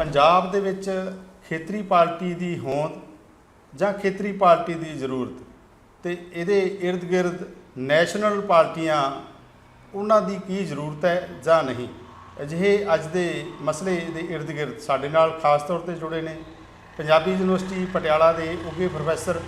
ਪੰਜਾਬ ਦੇ ਵਿੱਚ ਖੇਤਰੀ ਪਾਰਟੀ ਦੀ ਹੋਂਦ ਜਾਂ ਖੇਤਰੀ ਪਾਰਟੀ ਦੀ ਜ਼ਰੂਰਤ ਤੇ ਇਹਦੇ ird ਗਿਰਦ ਨੈਸ਼ਨਲ ਪਾਰਟੀਆਂ, ਉਹਨਾਂ ਦੀ ਕੀ ਜ਼ਰੂਰਤ ਹੈ ਜਾਂ ਨਹੀਂ? ਅਜਿਹੇ ਅੱਜ ਦੇ ਮਸਲੇ ਦੇ ird ਗਿਰਦ ਸਾਡੇ ਨਾਲ ਖਾਸ ਤੌਰ ਤੇ ਜੁੜੇ ਨੇ ਪੰਜਾਬੀ ਯੂਨੀਵਰਸਿਟੀ ਪਟਿਆਲਾ ਦੇ ਉੱਘੇ professor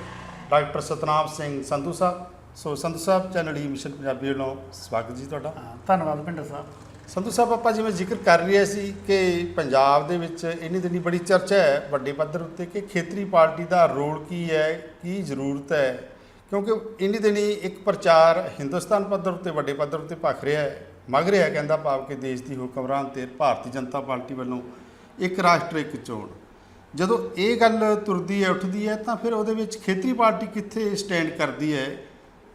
doctor Satnam Singh Sandhu Sahib. So Sandhu Sahib, channel E mission Punjabi ਵੱਲੋਂ ਸਵਾਗਤ ਜੀ ਤੁਹਾਡਾ। ਧੰਨਵਾਦ ਭਿੰਡਰ ਸਾਹਿਬ। ਸੰਧੂ ਸਾਹਿਬ, ਆਪਾਂ ਜਿਵੇਂ ਜ਼ਿਕਰ ਕਰ ਰਹੇ ਸੀ ਕਿ ਪੰਜਾਬ ਦੇ ਵਿੱਚ ਇੰਨੀ ਦਿਨੀ ਬੜੀ ਚਰਚਾ ਹੈ ਵੱਡੇ ਪੱਧਰ ਉੱਤੇ ਕਿ ਖੇਤਰੀ ਪਾਰਟੀ ਦਾ ਰੋਲ ਕੀ ਹੈ, ਕੀ ਜ਼ਰੂਰਤ ਹੈ? ਕਿਉਂਕਿ ਇੰਨੀ ਦਿਨੀ ਇੱਕ ਪ੍ਰਚਾਰ ਹਿੰਦੁਸਤਾਨ ਪੱਧਰ ਉੱਤੇ, ਵੱਡੇ ਪੱਧਰ ਉੱਤੇ ਭਖ ਰਿਹਾ ਹੈ, ਮੰਗ ਰਿਹਾ ਕਹਿੰਦਾ ਭਾਵ ਕਿ ਦੇਸ਼ ਦੀ ਹੁਕਮਰਾਨ ਤੇ ਭਾਰਤੀ ਜਨਤਾ ਪਾਰਟੀ ਵੱਲੋਂ ਇੱਕ ਰਾਸ਼ਟਰ, ਇੱਕ ਚੋਣ। ਜਦੋਂ ਇਹ ਗੱਲ ਤੁਰਦੀ ਹੈ, ਉੱਠਦੀ ਹੈ, ਤਾਂ ਫਿਰ ਉਹਦੇ ਵਿੱਚ ਖੇਤਰੀ ਪਾਰਟੀ ਕਿੱਥੇ ਸਟੈਂਡ ਕਰਦੀ ਹੈ?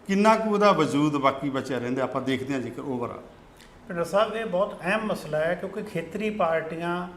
ਕਿੰਨਾ ਕੁ ਉਹਦਾ ਵਜੂਦ ਬਾਕੀ ਬਚਿਆ ਰਹਿੰਦਾ, ਆਪਾਂ ਦੇਖਦੇ ਹਾਂ ਜੇਕਰ ਓਵਰਆਲ ਭਿੰਡਰ ਸਾਹਿਬ ਇਹ ਬਹੁਤ ਅਹਿਮ ਮਸਲਾ ਹੈ ਕਿਉਂਕਿ ਖੇਤਰੀ ਪਾਰਟੀਆਂ,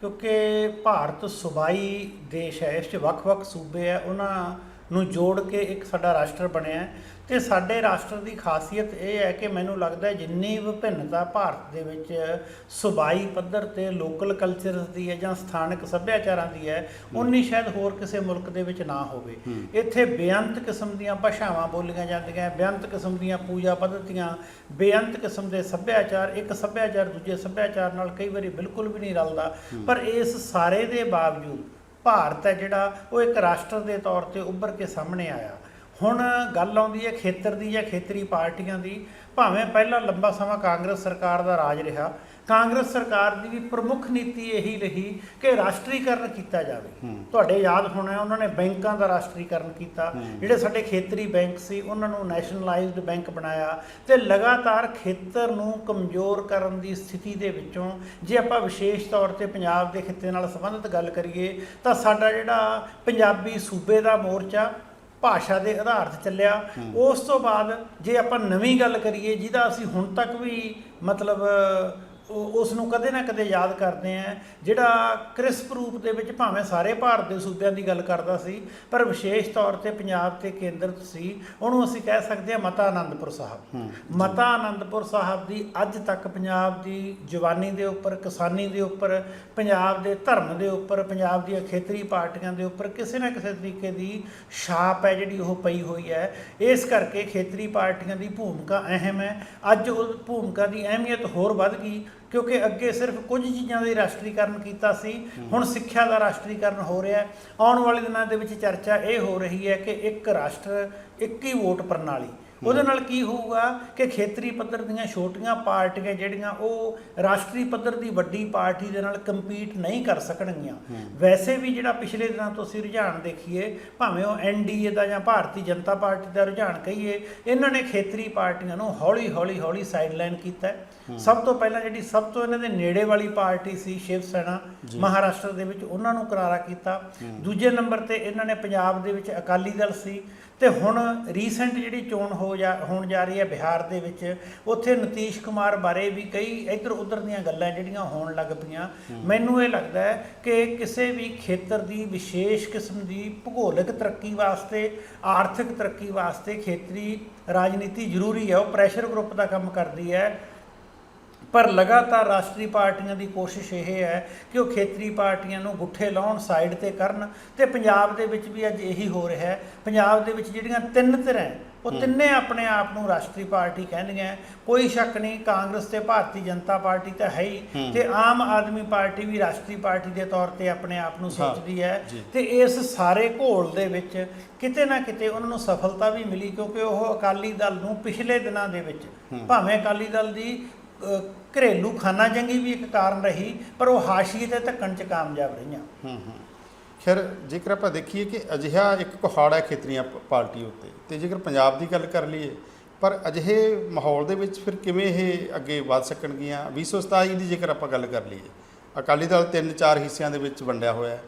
ਕਿਉਂਕਿ ਭਾਰਤ ਸੂਬਾਈ ਦੇਸ਼ ਹੈ, ਇਸ 'ਚ ਵੱਖ-ਵੱਖ ਸੂਬੇ ਹੈ, ਉਹਨਾਂ ਨੂੰ ਜੋੜ ਕੇ ਇੱਕ ਸਾਡਾ ਰਾਸ਼ਟਰ ਬਣਿਆ ਤੇ ਸਾਡੇ ਰਾਸ਼ਟਰ ਦੀ ਖਾਸੀਅਤ ਇਹ ਹੈ ਕਿ ਮੈਨੂੰ ਲੱਗਦਾ ਜਿੰਨੀ ਵਿਭਿੰਨਤਾ ਭਾਰਤ ਦੇ ਵਿੱਚ ਸੂਬਾਈ ਪੱਧਰ ਤੇ ਲੋਕਲ ਕਲਚਰਸ ਦੀ ਹੈ ਜਾਂ ਸਥਾਨਕ ਸੱਭਿਆਚਾਰਾਂ ਦੀ ਹੈ ਉਨੀ ਸ਼ਾਇਦ ਹੋਰ ਕਿਸੇ ਮੁਲਕ ਦੇ ਵਿੱਚ ਨਾ ਹੋਵੇ। ਇੱਥੇ ਬੇਅੰਤ ਕਿਸਮ ਦੀਆਂ ਭਾਸ਼ਾਵਾਂ ਬੋਲੀਆਂ ਜਾਂਦੀਆਂ ਬੇਅੰਤ ਕਿਸਮ ਦੀਆਂ ਪੂਜਾ ਪद्धਤੀਆਂ ਬੇਅੰਤ ਕਿਸਮ ਦੇ ਸੱਭਿਆਚਾਰ ਇੱਕ ਸੱਭਿਆਚਾਰ ਦੂਜੇ ਸੱਭਿਆਚਾਰ ਨਾਲ ਕਈ ਵਾਰੀ ਬਿਲਕੁਲ ਵੀ ਨਹੀਂ ਰਲਦਾ। ਪਰ ਇਸ ਸਾਰੇ ਦੇ ਬਾਵਜੂਦ ਭਾਰਤ ਹੈ ਜਿਹੜਾ ਉਹ ਇੱਕ ਰਾਸ਼ਟਰ ਦੇ ਤੌਰ ਤੇ ਉੱਭਰ ਕੇ ਸਾਹਮਣੇ ਆਇਆ। ਹੁਣ ਗੱਲ ਆਉਂਦੀ ਹੈ ਖੇਤਰ ਦੀ ਜਾਂ ਖੇਤਰੀ ਪਾਰਟੀਆਂ ਦੀ, ਭਾਵੇਂ ਪਹਿਲਾਂ ਲੰਬਾ ਸਮਾਂ ਕਾਂਗਰਸ ਸਰਕਾਰ ਦਾ ਰਾਜ ਰਿਹਾ ਕਾਂਗਰਸ ਸਰਕਾਰ ਦੀ ਵੀ ਪ੍ਰਮੁੱਖ ਨੀਤੀ ਇਹੀ ਰਹੀ ਕਿ ਰਾਸ਼ਟਰੀਕਰਨ ਕੀਤਾ ਜਾਵੇ। ਤੁਹਾਡੇ ਯਾਦ ਹੋਣਾ ਹੈ ਉਹਨਾਂ ਨੇ ਬੈਂਕਾਂ ਦਾ ਰਾਸ਼ਟਰੀਕਰਨ ਕੀਤਾ। ਜਿਹੜੇ ਸਾਡੇ ਖੇਤਰੀ ਬੈਂਕ ਸੀ ਉਹਨਾਂ ਨੂੰ ਨੈਸ਼ਨਲਾਈਜ਼ਡ ਬੈਂਕ ਬਣਾਇਆ ਤੇ ਲਗਾਤਾਰ ਖੇਤਰ ਨੂੰ ਕਮਜ਼ੋਰ ਕਰਨ ਦੀ ਸਥਿਤੀ ਦੇ ਵਿੱਚੋਂ ਜੇ ਆਪਾਂ ਵਿਸ਼ੇਸ਼ ਤੌਰ ਤੇ ਪੰਜਾਬ ਦੇ ਖਿੱਤੇ ਨਾਲ ਸੰਬੰਧਿਤ ਗੱਲ ਕਰੀਏ ਤਾਂ ਸਾਡਾ ਜਿਹੜਾ ਪੰਜਾਬੀ ਸੂਬੇ ਦਾ ਮੋਰਚਾ ਭਾਸ਼ਾ ਦੇ ਆਧਾਰ ਤੇ ਚੱਲਿਆ। ਉਸ ਤੋਂ ਬਾਅਦ ਜੇ ਆਪਾਂ ਨਵੀਂ ਗੱਲ ਕਰੀਏ ਜਿਹਦਾ ਅਸੀਂ ਹੁਣ ਤੱਕ ਵੀ ਮਤਲਬ ਉਸ ਨੂੰ ਕਦੇ ਨਾ ਕਦੇ ਯਾਦ ਕਰਦੇ ਆ। ਜਿਹੜਾ ਕ੍ਰਿਸਪ ਰੂਪ ਦੇ ਵਿੱਚ ਭਾਵੇਂ ਸਾਰੇ ਭਾਰਤ ਦੇ ਸੂਬਿਆਂ ਦੀ ਗੱਲ ਕਰਦਾ ਸੀ ਪਰ ਵਿਸ਼ੇਸ਼ ਤੌਰ ਤੇ ਪੰਜਾਬ ਤੇ ਕੇਂਦਰਿਤ ਸੀ ਉਹਨੂੰ ਅਸੀਂ ਕਹਿ ਸਕਦੇ ਹਾਂ ਮਤਾ ਆਨੰਦਪੁਰ ਸਾਹਿਬ ਮਤਾ ਆਨੰਦਪੁਰ ਸਾਹਿਬ ਦੀ ਅੱਜ ਤੱਕ ਪੰਜਾਬ ਦੀ ਜਵਾਨੀ ਦੇ ਉੱਪਰ ਕਿਸਾਨੀ ਦੇ ਉੱਪਰ ਪੰਜਾਬ ਦੇ ਧਰਮ ਦੇ ਉੱਪਰ ਪੰਜਾਬ ਦੀਆਂ ਖੇਤਰੀ ਪਾਰਟੀਆਂ ਦੇ ਉੱਪਰ ਕਿਸੇ ਨਾ ਕਿਸੇ ਤਰੀਕੇ ਦੀ ਛਾਪ ਹੈ ਜਿਹੜੀ ਉਹ ਪਈ ਹੋਈ ਹੈ। ਇਸ ਕਰਕੇ ਖੇਤਰੀ ਪਾਰਟੀਆਂ ਦੀ ਭੂਮਿਕਾ ਅਹਿਮ ਹੈ। ਅੱਜ ਉਹ ਭੂਮਿਕਾ ਦੀ ਅਹਿਮੀਅਤ ਹੋਰ ਵੱਧ ਗਈ। ਕਿਉਂਕਿ ਅੱਗੇ ਸਿਰਫ ਕੁਝ ਚੀਜ਼ਾਂ ਦਾ ਹੀ ਰਾਸ਼ਟਰੀਕਰਨ ਕੀਤਾ ਸੀ, ਹੁਣ ਸਿੱਖਿਆ ਦਾ ਰਾਸ਼ਟਰੀਕਰਨ ਹੋ ਰਿਹਾ ਹੈ। ਆਉਣ ਵਾਲੇ ਦਿਨਾਂ ਦੇ ਵਿੱਚ ਚਰਚਾ ਇਹ ਹੋ ਰਹੀ ਹੈ ਕਿ ਇੱਕ ਰਾਸ਼ਟਰ, ਇੱਕ ਹੀ ਵੋਟ ਪ੍ਰਣਾਲੀ। ਉਹਦੇ ਨਾਲ ਕੀ ਹੋਊਗਾ ਕਿ ਖੇਤਰੀ ਪੱਧਰ ਦੀਆਂ ਛੋਟੀਆਂ ਪਾਰਟੀਆਂ ਜਿਹੜੀਆਂ ਉਹ ਰਾਸ਼ਟਰੀ ਪੱਧਰ ਦੀ ਵੱਡੀ ਪਾਰਟੀ ਦੇ ਨਾਲ ਕੰਪੀਟ ਨਹੀਂ ਕਰ ਸਕਣਗੀਆਂ। ਵੈਸੇ ਵੀ ਜਿਹੜਾ ਪਿਛਲੇ ਦਿਨਾਂ ਤੋਂ ਅਸੀਂ ਰੁਝਾਨ ਦੇਖੀਏ ਭਾਵੇਂ ਉਹ ਐਨਡੀਏ ਦਾ ਜਾਂ ਭਾਰਤੀ ਜਨਤਾ ਪਾਰਟੀ ਦਾ ਰੁਝਾਨ ਕਹੀਏ ਇਹਨਾਂ ਨੇ ਖੇਤਰੀ ਪਾਰਟੀਆਂ ਨੂੰ ਹੌਲੀ ਹੌਲੀ ਹੌਲੀ ਸਾਈਡਲਾਈਨ ਕੀਤਾ। ਸਭ ਤੋਂ ਪਹਿਲਾਂ ਜਿਹੜੀ ਸਭ ਤੋਂ ਇਹਨਾਂ ਦੇ ਨੇੜੇ ਵਾਲੀ ਪਾਰਟੀ ਸੀ ਸ਼ਿਵ ਸੈਨਾ ਮਹਾਰਾਸ਼ਟਰ ਦੇ ਵਿੱਚ ਉਹਨਾਂ ਨੂੰ ਕਰਾਰਾ ਕੀਤਾ। ਦੂਜੇ ਨੰਬਰ ਤੇ ਇਹਨਾਂ ਨੇ ਪੰਜਾਬ ਦੇ ਵਿੱਚ ਅਕਾਲੀ ਦਲ ਸੀ। ਤੇ ਹੁਣ ਰੀਸੈਂਟ ਜਿਹੜੀ ਚੋਣ ਹੋ ਜਾ ਹੋਣ ਜਾ ਰਹੀ ਹੈ ਬਿਹਾਰ ਦੇ ਵਿੱਚ ਉੱਥੇ ਨਤੀਸ਼ ਕੁਮਾਰ ਬਾਰੇ ਵੀ ਕਈ ਇੱਧਰ ਉੱਧਰ ਦੀਆਂ ਗੱਲਾਂ ਜਿਹੜੀਆਂ ਹੋਣ ਲੱਗ ਪਈਆਂ। ਮੈਨੂੰ ਇਹ ਲੱਗਦਾ ਹੈ ਕਿ ਕਿਸੇ ਵੀ ਖੇਤਰ ਦੀ ਵਿਸ਼ੇਸ਼ ਕਿਸਮ ਦੀ ਭੂਗੋਲਿਕ ਤਰੱਕੀ ਵਾਸਤੇ ਆਰਥਿਕ ਤਰੱਕੀ ਵਾਸਤੇ ਖੇਤਰੀ ਰਾਜਨੀਤੀ ਜ਼ਰੂਰੀ ਹੈ। ਉਹ ਪ੍ਰੈਸ਼ਰ ਗਰੁੱਪ ਦਾ ਕੰਮ ਕਰਦੀ ਹੈ। ਪਰ ਲਗਾਤਾਰ ਰਾਸ਼ਟਰੀ ਪਾਰਟੀਆਂ ਦੀ ਕੋਸ਼ਿਸ਼ ਇਹ ਹੈ ਕਿ ਉਹ ਖੇਤਰੀ ਪਾਰਟੀਆਂ ਨੂੰ ਗੁੱਠੇ ਲਾਉਣ ਸਾਈਡ ਤੇ ਕਰਨ ਤੇ ਪੰਜਾਬ ਦੇ ਵਿੱਚ ਵੀ ਅੱਜ ਇਹੀ ਹੋ ਰਿਹਾ ਹੈ। ਪੰਜਾਬ ਦੇ ਵਿੱਚ ਜਿਹੜੀਆਂ ਤਿੰਨ ਧਿਰਾਂ ਉਹ ਤਿੰਨੇ ਆਪਣੇ ਆਪ ਨੂੰ ਰਾਸ਼ਟਰੀ ਪਾਰਟੀ ਕਹਿੰਦੀਆਂ ਕੋਈ ਸ਼ੱਕ ਨਹੀਂ ਕਾਂਗਰਸ ਤੇ ਭਾਰਤੀ ਜਨਤਾ ਪਾਰਟੀ ਤਾਂ ਹੈ ਹੀ ਤੇ ਆਮ ਆਦਮੀ ਪਾਰਟੀ ਵੀ ਰਾਸ਼ਟਰੀ ਪਾਰਟੀ ਦੇ ਤੌਰ ਤੇ ਆਪਣੇ ਆਪ ਨੂੰ ਸੋਚਦੀ ਹੈ। ਤੇ ਇਸ ਸਾਰੇ ਘੋਲ ਦੇ ਵਿੱਚ ਕਿਤੇ ਨਾ ਕਿਤੇ ਉਹਨਾਂ ਨੂੰ ਸਫਲਤਾ ਵੀ ਮਿਲੀ ਕਿਉਂਕਿ ਉਹ ਅਕਾਲੀ ਦਲ ਨੂੰ ਪਿਛਲੇ ਦਿਨਾਂ ਦੇ ਵਿੱਚ ਭਾਵੇਂ ਅਕਾਲੀ ਦਲ ਦੀ ਘਰੇਲੂ ਖਾਨਾ ਜੰਗੀ ਵੀ ਇੱਕ ਕਾਰਨ ਰਹੀ, ਪਰ ਉਹ ਹਾਸ਼ੀਏ ਤੇ ਧੱਕਣ ਚ ਕਾਮਯਾਬ ਰਹੀਆਂ। ਹੂੰ ਹੂੰ। ਖੈਰ, ਜੇਕਰ ਆਪਾਂ ਦੇਖੀਏ ਕਿ ਅਜਿਹਾ ਇੱਕ ਪਹਾੜ ਹੈ ਖੇਤਰੀਆਂ ਪਾਰਟੀ ਉੱਤੇ, ਤੇ ਜੇਕਰ ਪੰਜਾਬ ਦੀ ਗੱਲ ਕਰ ਲਈਏ, ਪਰ ਅਜਿਹੇ ਮਾਹੌਲ ਦੇ ਵਿੱਚ ਫਿਰ ਕਿਵੇਂ ਇਹ ਅੱਗੇ ਵਧ ਸਕਣਗੀਆਂ? 2027 ਦੀ ਜੇਕਰ ਆਪਾਂ ਗੱਲ ਕਰ ਲਈਏ, ਅਕਾਲੀ ਦਲ ਤਿੰਨ ਚਾਰ ਹਿੱਸਿਆਂ ਦੇ ਵਿੱਚ ਵੰਡਿਆ ਹੋਇਆ ਹੈ।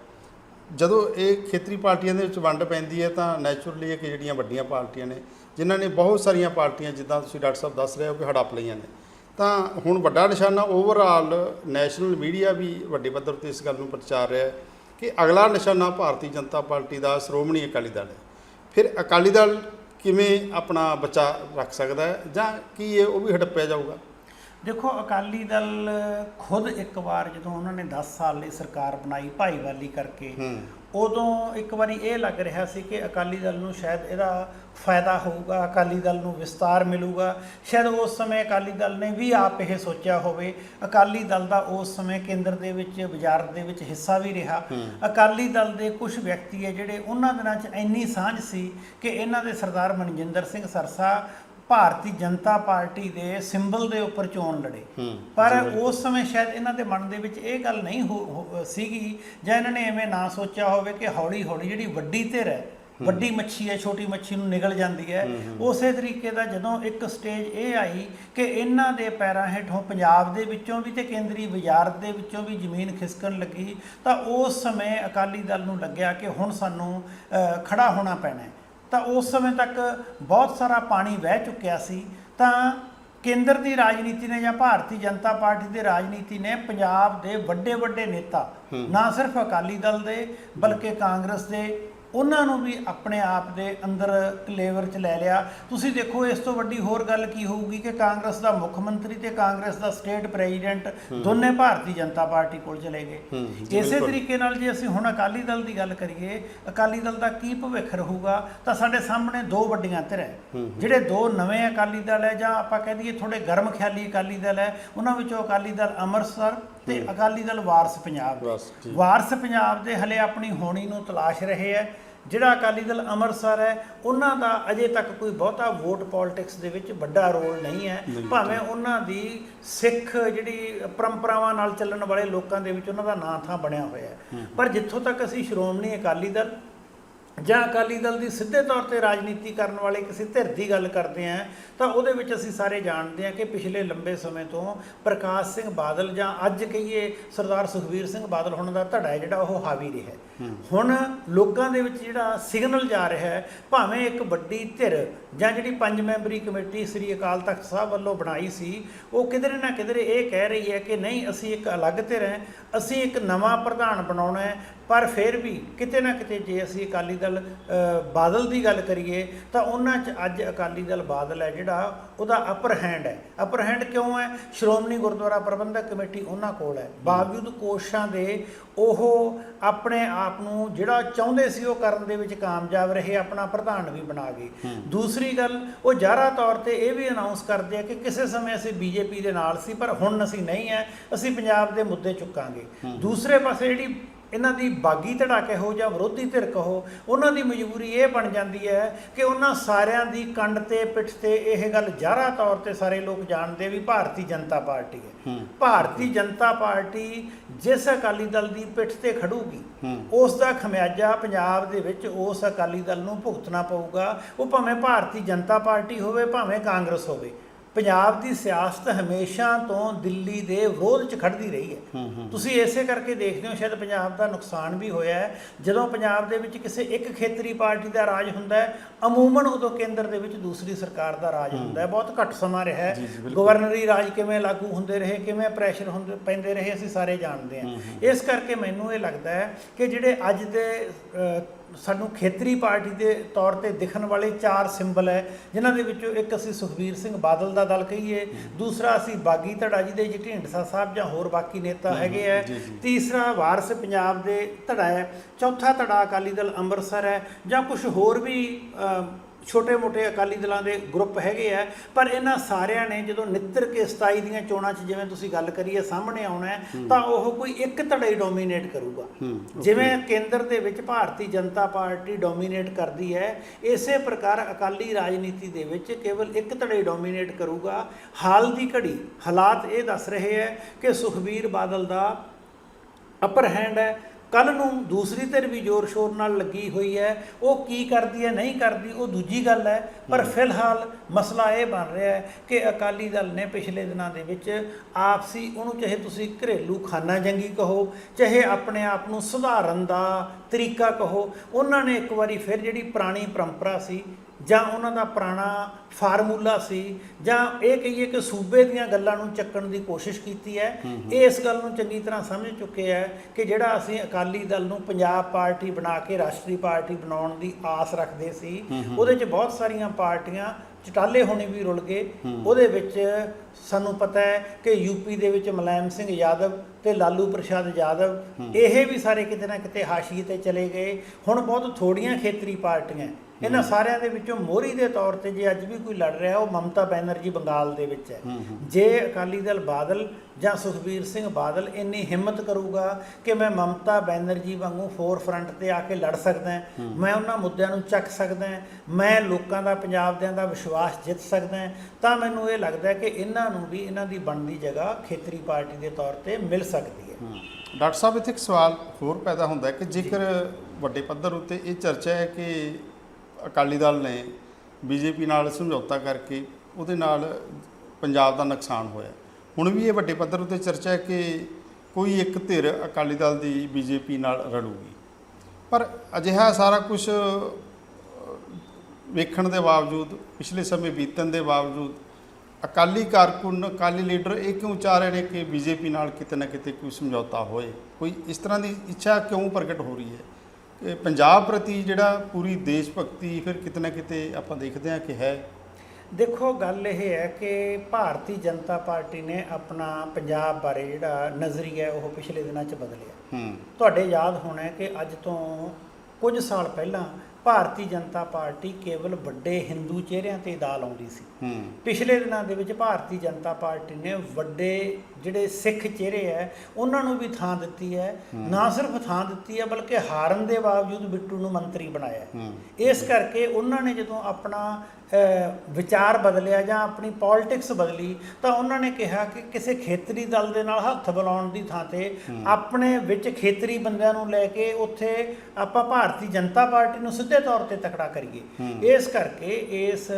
ਜਦੋਂ ਇਹ ਖੇਤਰੀ ਪਾਰਟੀਆਂ ਦੇ ਵਿੱਚ ਵੰਡ ਪੈਂਦੀ ਹੈ, ਤਾਂ ਨੈਚੁਰਲੀ ਇਹ ਕਿ ਜਿਹੜੀਆਂ ਵੱਡੀਆਂ ਪਾਰਟੀਆਂ ਨੇ, ਜਿਨ੍ਹਾਂ ਨੇ ਬਹੁਤ ਸਾਰੀਆਂ ਪਾਰਟੀਆਂ, ਜਿੱਦਾਂ ਤੁਸੀਂ ਡਾਕਟਰ ਸਾਹਿਬ ਦੱਸ ਰਹੇ ਹੋ ਕਿ ਹੜੱਪ ਲਈਆਂ ਨੇ ਤਾਂ ਹੁਣ ਵੱਡਾ ਨਿਸ਼ਾਨਾ ਓਵਰਆਲ ਨੈਸ਼ਨਲ ਮੀਡੀਆ ਵੀ ਵੱਡੇ ਪੱਧਰ ਤੇ ਇਸ ਗੱਲ ਨੂੰ ਪ੍ਰਚਾਰ ਰਿਹਾ ਹੈ ਕਿ ਅਗਲਾ ਨਿਸ਼ਾਨਾ ਭਾਰਤੀ ਜਨਤਾ ਪਾਰਟੀ ਦਾ ਸ਼੍ਰੋਮਣੀ ਅਕਾਲੀ ਦਲ ਹੈ। ਫਿਰ ਅਕਾਲੀ ਦਲ ਕਿਵੇਂ ਆਪਣਾ ਬੱਚਾ ਰੱਖ ਸਕਦਾ ਹੈ ਜਾਂ ਕੀ ਇਹ ਉਹ ਵੀ ਹੜੱਪਿਆ ਜਾਊਗਾ? ਦੇਖੋ ਅਕਾਲੀ ਦਲ ਖੁਦ ਇੱਕ ਵਾਰ ਜਦੋਂ ਉਹਨਾਂ ਨੇ 10 ਸਾਲ ਲਈ ਸਰਕਾਰ ਬਣਾਈ ਭਾਈਵਾਲੀ ਕਰਕੇ ਉਦੋਂ ਇੱਕ ਵਾਰੀ ਇਹ ਲੱਗ ਰਿਹਾ ਸੀ ਕਿ ਅਕਾਲੀ ਦਲ ਨੂੰ ਸ਼ਾਇਦ ਇਹਦਾ ਫਾਇਦਾ ਹੋਊਗਾ ਅਕਾਲੀ ਦਲ ਨੂੰ ਵਿਸਤਾਰ ਮਿਲੂਗਾ। ਸ਼ਾਇਦ ਉਸ ਸਮੇਂ ਅਕਾਲੀ ਦਲ ਨੇ ਵੀ ਆਪ ਇਹ ਸੋਚਿਆ ਹੋਵੇ। ਅਕਾਲੀ ਦਲ ਦਾ ਉਸ ਸਮੇਂ ਕੇਂਦਰ ਦੇ ਵਿੱਚ ਵਜ਼ਾਰਤ ਦੇ ਵਿੱਚ ਹਿੱਸਾ ਵੀ ਰਿਹਾ। ਅਕਾਲੀ ਦਲ ਦੇ ਕੁਝ ਵਿਅਕਤੀ ਹੈ ਜਿਹੜੇ ਉਹਨਾਂ ਦਿਨਾਂ 'ਚ ਇੰਨੀ ਸਾਂਝ ਸੀ ਕਿ ਇਹਨਾਂ ਦੇ ਸਰਦਾਰ ਮਨਜਿੰਦਰ ਸਿੰਘ ਸਰਸਾ ਭਾਰਤੀ ਜਨਤਾ ਪਾਰਟੀ ਦੇ ਸਿੰਬਲ ਦੇ ਉੱਪਰ ਚੋਣ ਲੜੇ। ਪਰ ਉਸ ਸਮੇਂ ਸ਼ਾਇਦ ਇਹਨਾਂ ਦੇ ਮਨ ਦੇ ਵਿੱਚ ਇਹ ਗੱਲ ਨਹੀਂ ਸੀਗੀ ਜਾਂ ਇਹਨਾਂ ਨੇ ਐਵੇਂ ਨਾ ਸੋਚਿਆ ਹੋਵੇ ਕਿ ਹੌਲੀ ਹੌਲੀ ਜਿਹੜੀ ਵੱਡੀ ਧਿਰ ਹੈ ਵੱਡੀ ਮੱਛੀ ਹੈ ਛੋਟੀ ਮੱਛੀ ਨੂੰ ਨਿਗਲ ਜਾਂਦੀ ਹੈ। ਉਸੇ ਤਰੀਕੇ ਦਾ ਜਦੋਂ ਇੱਕ ਸਟੇਜ ਇਹ ਆਈ ਕਿ ਇਹਨਾਂ ਦੇ ਪੈਰਾਂ ਹੇਠੋਂ ਪੰਜਾਬ ਦੇ ਵਿੱਚੋਂ ਵੀ ਤੇ ਕੇਂਦਰੀ ਵਜ਼ਾਰਤ ਦੇ ਵਿੱਚੋਂ ਵੀ ਜ਼ਮੀਨ ਖਿਸਕਣ ਲੱਗੀ ਤਾਂ ਉਸ ਸਮੇਂ ਅਕਾਲੀ ਦਲ ਨੂੰ ਲੱਗਿਆ ਕਿ ਹੁਣ ਸਾਨੂੰ ਖੜਾ ਹੋਣਾ ਪੈਣਾ ਹੈ। ਤਾਂ ਉਸ ਸਮੇਂ ਤੱਕ ਬਹੁਤ ਸਾਰਾ ਪਾਣੀ ਵਹਿ ਚੁੱਕਿਆ ਸੀ। ਤਾਂ ਕੇਂਦਰ ਦੀ ਰਾਜਨੀਤੀ ਨੇ ਜਾਂ ਭਾਰਤੀ ਜਨਤਾ ਪਾਰਟੀ ਦੀ ਰਾਜਨੀਤੀ ਨੇ ਪੰਜਾਬ ਦੇ ਵੱਡੇ ਵੱਡੇ ਨੇਤਾ ਨਾ ਸਿਰਫ ਅਕਾਲੀ ਦਲ ਦੇ ਬਲਕਿ ਕਾਂਗਰਸ ਦੇ ਉਹਨਾਂ ਨੂੰ ਵੀ ਆਪਣੇ ਆਪ ਦੇ ਅੰਦਰ ਕਲੇਵਰ ਚ ਲੈ ਲਿਆ। ਤੁਸੀਂ ਦੇਖੋ ਇਸ ਤੋਂ ਵੱਡੀ ਹੋਰ ਗੱਲ ਕੀ ਹੋਊਗੀ ਕਿ ਕਾਂਗਰਸ ਦਾ ਮੁੱਖ ਮੰਤਰੀ ਤੇ ਕਾਂਗਰਸ ਦਾ ਸਟੇਟ ਪ੍ਰੈਜ਼ੀਡੈਂਟ ਦੋਨੇ ਭਾਰਤੀ ਜਨਤਾ ਪਾਰਟੀ ਕੋਲ ਚਲੇ ਗਏ। ਇਸੇ। ਤਰੀਕੇ ਨਾਲ ਜੇ ਅਸੀਂ ਹੁਣ ਅਕਾਲੀ ਦਲ ਦੀ ਗੱਲ ਕਰੀਏ ਅਕਾਲੀ ਦਲ ਦਾ ਕੀ ਭਵਿੱਖ ਰਹੂਗਾ ਤਾਂ ਸਾਡੇ ਸਾਹਮਣੇ ਦੋ ਵੱਡੀਆਂ ਧਿਰਾਂ ਹੈ। ਜਿਹੜੇ ਦੋ ਨਵੇਂ ਅਕਾਲੀ ਦਲ ਹੈ ਜਾਂ ਆਪਾਂ ਕਹਿ ਦਈਏ ਥੋੜੇ ਗਰਮ ਖਿਆਲੀ ਅਕਾਲੀ ਦਲ ਹੈ ਉਹਨਾਂ ਵਿੱਚੋਂ ਅਕਾਲੀ ਦਲ ਅੰਮ੍ਰਿਤਸਰ ਤੇ ਅਕਾਲੀ ਦਲ ਵਾਰਸ ਪੰਜਾਬ ਦੇ। ਵਾਰਸ ਪੰਜਾਬ ਦੇ ਹਲੇ ਆਪਣੀ ਹੋਣੀ ਨੂੰ ਤਲਾਸ਼ ਰਹੇ ਹੈ। ਜਿਹੜਾ ਅਕਾਲੀ ਦਲ ਅੰਮ੍ਰਿਤਸਰ ਹੈ ਉਹਨਾਂ ਦਾ ਅਜੇ ਤੱਕ ਕੋਈ ਬਹੁਤਾ ਵੋਟ ਪੋਲਿਟਿਕਸ ਦੇ ਵਿੱਚ ਵੱਡਾ ਰੋਲ ਨਹੀਂ ਹੈ। ਭਾਵੇਂ ਉਹਨਾਂ ਦੀ ਸਿੱਖ ਜਿਹੜੀ ਪਰੰਪਰਾਵਾਂ ਨਾਲ ਚੱਲਣ ਵਾਲੇ ਲੋਕਾਂ ਦੇ ਵਿੱਚ ਉਹਨਾਂ ਦਾ ਨਾਂ ਥਾਂ ਬਣਿਆ ਹੋਇਆ ਹੈ। ਪਰ ਜਿੱਥੋਂ ਤੱਕ ਅਸੀਂ ਸ਼੍ਰੋਮਣੀ ਅਕਾਲੀ ਦਲ ਜਾਂ ਅਕਾਲੀ ਦਲ ਦੀ ਸਿੱਧੇ ਤੌਰ ਤੇ ਰਾਜਨੀਤੀ ਕਰਨ ਵਾਲੇ ਕਿਸੇ ਧਿਰ ਦੀ ਗੱਲ ਕਰਦੇ ਹਾਂ ਤਾਂ ਉਹਦੇ ਵਿੱਚ ਅਸੀਂ ਸਾਰੇ ਜਾਣਦੇ ਹਾਂ ਕਿ ਪਿਛਲੇ ਲੰਬੇ ਸਮੇਂ ਤੋਂ ਪ੍ਰਕਾਸ਼ ਸਿੰਘ ਬਾਦਲ ਜਾਂ ਅੱਜ ਕਹੀਏ ਸਰਦਾਰ ਸੁਖਬੀਰ ਸਿੰਘ ਬਾਦਲ ਹੁਣ ਦਾ ਧੜਾ ਹੈ ਜਿਹੜਾ ਉਹ ਹਾਵੀ ਰਿਹਾ। ਹੁਣ ਲੋਕਾਂ ਦੇ ਵਿੱਚ ਜਿਹੜਾ ਸਿਗਨਲ ਜਾ ਰਿਹਾ ਹੈ ਭਾਵੇਂ ਇੱਕ ਵੱਡੀ ਧਿਰ ਜਾਂ ਜਿਹੜੀ ਪੰਜ ਮੈਂਬਰੀ ਕਮੇਟੀ ਸ੍ਰੀ ਅਕਾਲ ਤਖਤ ਸਾਹਿਬ ਵੱਲੋਂ ਬਣਾਈ ਸੀ ਉਹ ਕਿਧਰੇ ਨਾ ਕਿਧਰੇ ਇਹ ਕਹਿ ਰਹੀ ਹੈ ਕਿ ਨਹੀਂ ਅਸੀਂ ਇੱਕ ਅਲੱਗ ਧਿਰ ਹੈ ਅਸੀਂ ਇੱਕ ਨਵਾਂ ਪ੍ਰਧਾਨ ਬਣਾਉਣਾ ਹੈ ਪਰ ਫਿਰ ਵੀ ਕਿਤੇ ਨਾ ਕਿਤੇ ਜੇ ਅਸੀਂ ਅਕਾਲੀ ਦਲ ਬਾਦਲ ਦੀ ਗੱਲ ਕਰੀਏ ਤਾਂ ਉਹਨਾਂ 'ਚ ਅੱਜ ਅਕਾਲੀ ਦਲ ਬਾਦਲ ਹੈ ਜਿਹੜਾ ਉਹਦਾ ਅਪਰ ਹੈਂਡ ਹੈ। ਅਪਰ ਹੈਂਡ ਕਿਉਂ ਹੈ? ਸ਼੍ਰੋਮਣੀ ਗੁਰਦੁਆਰਾ ਪ੍ਰਬੰਧਕ ਕਮੇਟੀ ਉਹਨਾਂ ਕੋਲ ਹੈ। ਬਾਵਜੂਦ ਕੋਸ਼ਾਂ ਦੇ ਉਹ ਆਪਣੇ ਆਪ ਨੂੰ ਜਿਹੜਾ ਚਾਹੁੰਦੇ ਸੀ ਉਹ ਕਰਨ ਦੇ ਵਿੱਚ ਕਾਮਯਾਬ ਰਹੇ ਆਪਣਾ ਪ੍ਰਧਾਨ ਵੀ ਬਣਾ ਗਏ। ਦੂਸਰੀ ਗੱਲ ਉਹ ਜ਼ਾਹਰਾ ਤੌਰ ਤੇ ਇਹ ਵੀ ਅਨਾਉਂਸ ਕਰਦੇ ਆ ਕਿ ਕਿਸੇ ਸਮੇਂ ਅਸੀਂ ਬੀਜੇਪੀ ਦੇ ਨਾਲ ਸੀ ਪਰ ਹੁਣ ਅਸੀਂ ਨਹੀਂ ਹੈ ਅਸੀਂ ਪੰਜਾਬ ਦੇ ਮੁੱਦੇ ਚੁੱਕਾਂਗੇ। ਦੂਸਰੇ ਪਾਸੇ ਜਿਹੜੀ ਇਹਨਾਂ ਦੀ ਬਾਗੀ ਧੜਾ ਕਹੋ ਜਾਂ ਵਿਰੋਧੀ ਧਿਰ ਕਹੋ ਉਹਨਾਂ ਦੀ ਮਜਬੂਰੀ ਇਹ ਬਣ ਜਾਂਦੀ ਹੈ ਕਿ ਉਹਨਾਂ ਸਾਰਿਆਂ ਦੀ ਕੰਡ ਤੇ ਪਿੱਠ ਤੇ ਇਹ ਗੱਲ ਜ਼ਾਹਰਾ ਤੌਰ ਤੇ ਸਾਰੇ ਲੋਕ ਜਾਣਦੇ ਵੀ ਭਾਰਤੀ ਜਨਤਾ ਪਾਰਟੀ ਹੈ। ਭਾਰਤੀ ਜਨਤਾ ਪਾਰਟੀ ਜਿਸ ਅਕਾਲੀ ਦਲ ਦੀ ਪਿੱਠ ਤੇ ਖੜੂਗੀ ਉਸ ਦਾ ਖਮਿਆਜਾ ਪੰਜਾਬ ਦੇ ਵਿੱਚ ਉਸ ਅਕਾਲੀ ਦਲ ਨੂੰ ਭੁਗਤਣਾ ਪਊਗਾ। ਉਹ ਭਾਵੇਂ ਭਾਰਤੀ ਜਨਤਾ ਪਾਰਟੀ ਹੋਵੇ ਭਾਵੇਂ ਕਾਂਗਰਸ ਹੋਵੇ। ਪੰਜਾਬ ਦੀ ਸਿਆਸਤ ਹਮੇਸ਼ਾ ਤੋਂ ਦਿੱਲੀ ਦੇ ਵਿਰੋਧ 'ਚ ਖੜਦੀ ਰਹੀ ਹੈ। ਤੁਸੀਂ ਇਸੇ ਕਰਕੇ ਦੇਖਦੇ ਹੋ ਸ਼ਾਇਦ ਪੰਜਾਬ ਦਾ ਨੁਕਸਾਨ ਵੀ ਹੋਇਆ ਹੈ। ਜਦੋਂ ਪੰਜਾਬ ਦੇ ਵਿੱਚ ਕਿਸੇ ਇੱਕ ਖੇਤਰੀ ਪਾਰਟੀ ਦਾ ਰਾਜ ਹੁੰਦਾ ਹੈ ਅਮੂਮਨ ਉਦੋਂ ਕੇਂਦਰ ਦੇ ਵਿੱਚ ਦੂਸਰੀ ਸਰਕਾਰ ਦਾ ਰਾਜ ਹੁੰਦਾ ਹੈ। ਬਹੁਤ ਘੱਟ ਸਮਾਂ ਰਿਹਾ ਹੈ। ਗਵਰਨਰੀ ਰਾਜ ਕਿਵੇਂ ਲਾਗੂ ਹੁੰਦੇ ਰਹੇ ਕਿਵੇਂ ਪ੍ਰੈਸ਼ਰ ਹੁੰਦੇ ਪੈਂਦੇ ਰਹੇ ਅਸੀਂ ਸਾਰੇ ਜਾਣਦੇ ਹਾਂ। ਇਸ ਕਰਕੇ ਮੈਨੂੰ ਇਹ ਲੱਗਦਾ ਹੈ ਕਿ ਜਿਹੜੇ ਅੱਜ ਦੇ ਸਾਨੂੰ ਖੇਤਰੀ ਪਾਰਟੀ ਦੇ ਤੌਰ ਤੇ ਦਿਖਣ ਵਾਲੇ ਚਾਰ ਸਿੰਬਲ ਹੈ ਜਿਨ੍ਹਾਂ ਦੇ ਵਿੱਚੋਂ ਇੱਕ ਅਸੀਂ ਸੁਖਬੀਰ ਸਿੰਘ ਬਾਦਲ ਦਾ ਦਲ ਕਹੀਏ ਦੂਸਰਾ ਅਸੀਂ ਬਾਗੀ ਧੜਾ ਜੀ ਦੇ ਜੀ ਢੀਂਡਸਾ ਸਾਹਿਬ ਜਾਂ ਹੋਰ ਬਾਕੀ ਨੇਤਾ ਹੈਗੇ ਜੀ। ਤੀਸਰਾ ਵਾਰਸ ਪੰਜਾਬ ਦੇ ਧੜਾ ਹੈ ਚੌਥਾ ਧੜਾ ਅਕਾਲੀ ਦਲ ਅੰਮ੍ਰਿਤਸਰ ਹੈ ਜਾਂ ਕੁਝ ਹੋਰ ਵੀ ਛੋਟੇ-ਮੋਟੇ ਅਕਾਲੀ ਦਲਾਂ ਦੇ ਗਰੁੱਪ ਹੈਗੇ ਆ ਪਰ ਇਹਨਾਂ ਸਾਰਿਆਂ ਨੇ ਜਦੋਂ ਨਿੱਤਰ ਕੇ 27 ਦੀਆਂ ਚੋਣਾਂ 'ਚ ਜਿਵੇਂ ਤੁਸੀਂ ਗੱਲ ਕਰੀਏ ਸਾਹਮਣੇ ਆਉਣਾ ਤਾਂ ਉਹ ਕੋਈ ਇੱਕ ਧੜਾ ਡੋਮੀਨੇਟ ਕਰੂਗਾ। ਜਿਵੇਂ ਕੇਂਦਰ ਦੇ ਵਿੱਚ ਭਾਰਤੀ ਜਨਤਾ ਪਾਰਟੀ ਡੋਮੀਨੇਟ ਕਰਦੀ ਹੈ ਇਸੇ ਪ੍ਰਕਾਰ ਅਕਾਲੀ ਰਾਜਨੀਤੀ ਦੇ ਵਿੱਚ ਕੇਵਲ ਇੱਕ ਧੜਾ ਡੋਮੀਨੇਟ ਕਰੂਗਾ। ਹਾਲ ਦੀ ਘੜੀ ਹਾਲਾਤ ਇਹ ਦੱਸ ਰਹੇ ਹੈ ਕਿ ਸੁਖਬੀਰ ਬਾਦਲ ਦਾ ਅਪਰ ਹੈਂਡ ਹੈ ਕੱਲ ਨੂੰ ਦੂਸਰੀ ਧਿਰ ਵੀ ਜ਼ੋਰ ਸ਼ੋਰ ਨਾਲ ਲੱਗੀ ਹੋਈ ਹੈ। ਉਹ ਕੀ ਕਰਦੀ ਹੈ ਨਹੀਂ ਕਰਦੀ ਉਹ ਦੂਜੀ ਗੱਲ ਹੈ। ਪਰ ਫਿਲਹਾਲ ਮਸਲਾ ਇਹ ਬਣ ਰਿਹਾ ਹੈ ਕਿ ਅਕਾਲੀ ਦਲ ਨੇ ਪਿਛਲੇ ਦਿਨਾਂ ਦੇ ਵਿੱਚ ਆਪਸੀ ਉਹਨੂੰ ਚਾਹੇ ਤੁਸੀਂ ਘਰੇਲੂ ਖਾਨਾ ਜੰਗੀ ਕਹੋ ਚਾਹੇ ਆਪਣੇ ਆਪ ਨੂੰ ਸੁਧਾਰਨ ਦਾ ਤਰੀਕਾ ਕਹੋ ਉਹਨਾਂ ਨੇ ਇੱਕ ਵਾਰੀ ਫਿਰ ਜਿਹੜੀ ਪੁਰਾਣੀ ਪਰੰਪਰਾ ਸੀ ਜਾਂ ਉਹਨਾਂ ਦਾ ਪੁਰਾਣਾ ਫਾਰਮੂਲਾ ਸੀ ਜਾਂ ਇਹ ਕਹੀਏ ਕਿ ਸੂਬੇ ਦੀਆਂ ਗੱਲਾਂ ਨੂੰ ਚੱਕਣ ਦੀ ਕੋਸ਼ਿਸ਼ ਕੀਤੀ ਹੈ। ਇਹ ਇਸ ਗੱਲ ਨੂੰ ਚੰਗੀ ਤਰ੍ਹਾਂ ਸਮਝ ਚੁੱਕੇ ਹੈ ਕਿ ਜਿਹੜਾ ਅਸੀਂ ਅਕਾਲੀ ਦਲ ਨੂੰ ਪੰਜਾਬ ਪਾਰਟੀ ਬਣਾ ਕੇ ਰਾਸ਼ਟਰੀ ਪਾਰਟੀ ਬਣਾਉਣ ਦੀ ਆਸ ਰੱਖਦੇ ਸੀ ਉਹਦੇ 'ਚ ਬਹੁਤ ਸਾਰੀਆਂ ਪਾਰਟੀਆਂ ਚਟਾਲੇ ਹੋਣੀ ਵੀ ਰੁਲ ਗਏ। ਉਹਦੇ ਵਿੱਚ ਸਾਨੂੰ ਪਤਾ ਹੈ ਕਿ ਯੂਪੀ ਦੇ ਵਿੱਚ ਮੁਲਾਇਮ ਸਿੰਘ ਯਾਦਵ ਤੇ ਲਾਲੂ ਪ੍ਰਸ਼ਾਦ ਯਾਦਵ ਇਹ ਵੀ ਸਾਰੇ ਕਿਤੇ ਨਾ ਕਿਤੇ ਹਾਸ਼ੀਏ ਤੇ ਚਲੇ ਗਏ। ਹੁਣ ਬਹੁਤ ਥੋੜੀਆਂ ਖੇਤਰੀ ਪਾਰਟੀਆਂ ਇਹਨਾਂ ਸਾਰਿਆਂ ਦੇ ਵਿੱਚੋਂ ਮੋਹਰੀ ਦੇ ਤੌਰ ਤੇ ਜੇ ਅੱਜ ਵੀ ਕੋਈ ਲੜ ਰਿਹਾ ਉਹ ਮਮਤਾ ਬੈਨਰਜੀ ਬੰਗਾਲ ਦੇ ਵਿੱਚ ਹੈ। ਜੇ ਅਕਾਲੀ ਦਲ ਬਾਦਲ ਜਾਂ ਸੁਖਬੀਰ ਸਿੰਘ ਬਾਦਲ ਇੰਨੀ ਹਿੰਮਤ ਕਰੂਗਾ ਕਿ ਮੈਂ ਮਮਤਾ ਬੈਨਰਜੀ ਵਾਂਗੂ ਫੋਰ ਫਰੰਟ ਤੇ ਆ ਕੇ ਲੜ ਸਕਦਾ ਮੈਂ ਉਹਨਾਂ ਮੁੱਦਿਆਂ ਨੂੰ ਚੱਕ ਸਕਦਾ ਮੈਂ ਲੋਕਾਂ ਦਾ ਪੰਜਾਬ ਦਿਆਂ ਦਾ ਵਿਸ਼ਵਾਸ ਜਿੱਤ ਸਕਦਾ ਤਾਂ ਮੈਨੂੰ ਇਹ ਲੱਗਦਾ ਕਿ ਇਹਨਾਂ ਨੂੰ ਵੀ ਇਹਨਾਂ ਦੀ ਬਣਦੀ ਜਗ੍ਹਾ ਖੇਤਰੀ ਪਾਰਟੀ ਦੇ ਤੌਰ ਤੇ ਮਿਲ ਸਕਦੀ ਹੈ। ਡਾਕਟਰ ਸਾਹਿਬ ਇੱਥੇ ਇੱਕ ਸਵਾਲ ਹੋਰ ਪੈਦਾ ਹੁੰਦਾ ਕਿ ਜੇਕਰ ਵੱਡੇ ਪੱਧਰ ਉੱਤੇ ਇਹ ਚਰਚਾ ਹੈ ਕਿ ਅਕਾਲੀ ਦਲ ਨੇ ਬੀਜੇਪੀ ਨਾਲ ਸਮਝੌਤਾ ਕਰਕੇ ਉਹਦੇ ਨਾਲ ਪੰਜਾਬ ਦਾ ਨੁਕਸਾਨ ਹੋਇਆ। ਹੁਣ ਵੀ ਇਹ ਵੱਡੇ ਪੱਧਰ ਉੱਤੇ ਚਰਚਾ ਹੈ ਕਿ ਕੋਈ ਇੱਕ ਧਿਰ ਅਕਾਲੀ ਦਲ ਦੀ ਬੀਜੇਪੀ ਨਾਲ ਰਲੂਗੀ। ਪਰ ਅਜਿਹਾ ਸਾਰਾ ਕੁਝ ਵੇਖਣ ਦੇ ਬਾਵਜੂਦ, ਪਿਛਲੇ ਸਮੇਂ ਬੀਤਣ ਦੇ ਬਾਵਜੂਦ, ਅਕਾਲੀ ਕਾਰਕੁਨ, ਅਕਾਲੀ ਲੀਡਰ ਇਹ ਕਿਉਂ ਚਾਹ ਰਹੇ ਨੇ ਕਿ ਬੀਜੇਪੀ ਨਾਲ ਕਿਤੇ ਨਾ ਕਿਤੇ ਕੋਈ ਸਮਝੌਤਾ ਹੋਏ? ਕੋਈ ਇਸ ਤਰ੍ਹਾਂ ਦੀ ਇੱਛਾ ਕਿਉਂ ਪ੍ਰਗਟ ਹੋ ਰਹੀ ਹੈ? ਕਿ ਪੰਜਾਬ ਪ੍ਰਤੀ ਜਿਹੜਾ ਪੂਰੀ ਦੇਸ਼ ਭਗਤੀ ਫਿਰ ਕਿਤੇ ਨਾ ਕਿਤੇ ਆਪਾਂ ਦੇਖਦੇ ਹਾਂ ਕਿ ਹੈ। ਦੇਖੋ ਗੱਲ ਇਹ ਹੈ ਕਿ ਭਾਰਤੀ ਜਨਤਾ ਪਾਰਟੀ ਨੇ ਆਪਣਾ ਪੰਜਾਬ ਬਾਰੇ ਜਿਹੜਾ ਨਜ਼ਰੀਆ ਉਹ ਪਿਛਲੇ ਦਿਨਾਂ 'ਚ ਬਦਲਿਆ। ਹੂੰ। ਤੁਹਾਡੇ ਯਾਦ ਹੋਣਾ ਕਿ ਅੱਜ ਤੋਂ ਕੁਝ ਸਾਲ ਪਹਿਲਾਂ ਭਾਰਤੀ ਜਨਤਾ ਪਾਰਟੀ ਕੇਵਲ ਵੱਡੇ ਹਿੰਦੂ ਚਿਹਰਿਆਂ ਤੇ ਦਾਅ ਲਾਉਂਦੀ ਸੀ। ਹੂੰ। ਪਿਛਲੇ ਦਿਨਾਂ ਦੇ ਵਿੱਚ ਭਾਰਤੀ ਜਨਤਾ ਪਾਰਟੀ ਨੇ ਵੱਡੇ ਜਿਹੜੇ ਸਿੱਖ ਚਿਹਰੇ ਹੈ ਉਹਨਾਂ ਨੂੰ ਵੀ ਥਾਂ ਦਿੱਤੀ ਹੈ। ਨਾ ਸਿਰਫ ਥਾਂ ਦਿੱਤੀ ਹੈ ਬਲਕਿ ਹਾਰਨ ਦੇ ਬਾਵਜੂਦ ਬਿੱਟੂ ਨੂੰ ਮੰਤਰੀ ਬਣਾਇਆ। ਇਸ ਕਰਕੇ ਉਹਨਾਂ ਨੇ ਜਦੋਂ ਆਪਣਾ ਵਿਚਾਰ ਬਦਲਿਆ ਜਾਂ ਆਪਣੀ ਪੋਲਿਟਿਕਸ ਬਦਲੀ ਤਾਂ ਉਹਨਾਂ ਨੇ ਕਿਹਾ ਕਿ ਕਿਸੇ ਖੇਤਰੀ ਦਲ ਦੇ ਨਾਲ ਹੱਥ ਮਿਲਾਉਣ ਦੀ ਥਾਂ ਤੇ ਆਪਣੇ ਵਿੱਚ ਖੇਤਰੀ ਬੰਦਿਆਂ ਨੂੰ ਲੈ ਕੇ ਉੱਥੇ ਆਪਾਂ ਭਾਰਤੀ ਜਨਤਾ ਪਾਰਟੀ ਨੂੰ ਸਿੱਧੇ ਤੌਰ ਤੇ ਤਕੜਾ ਕਰੀਏ। ਇਸ ਕਰਕੇ ਇਸ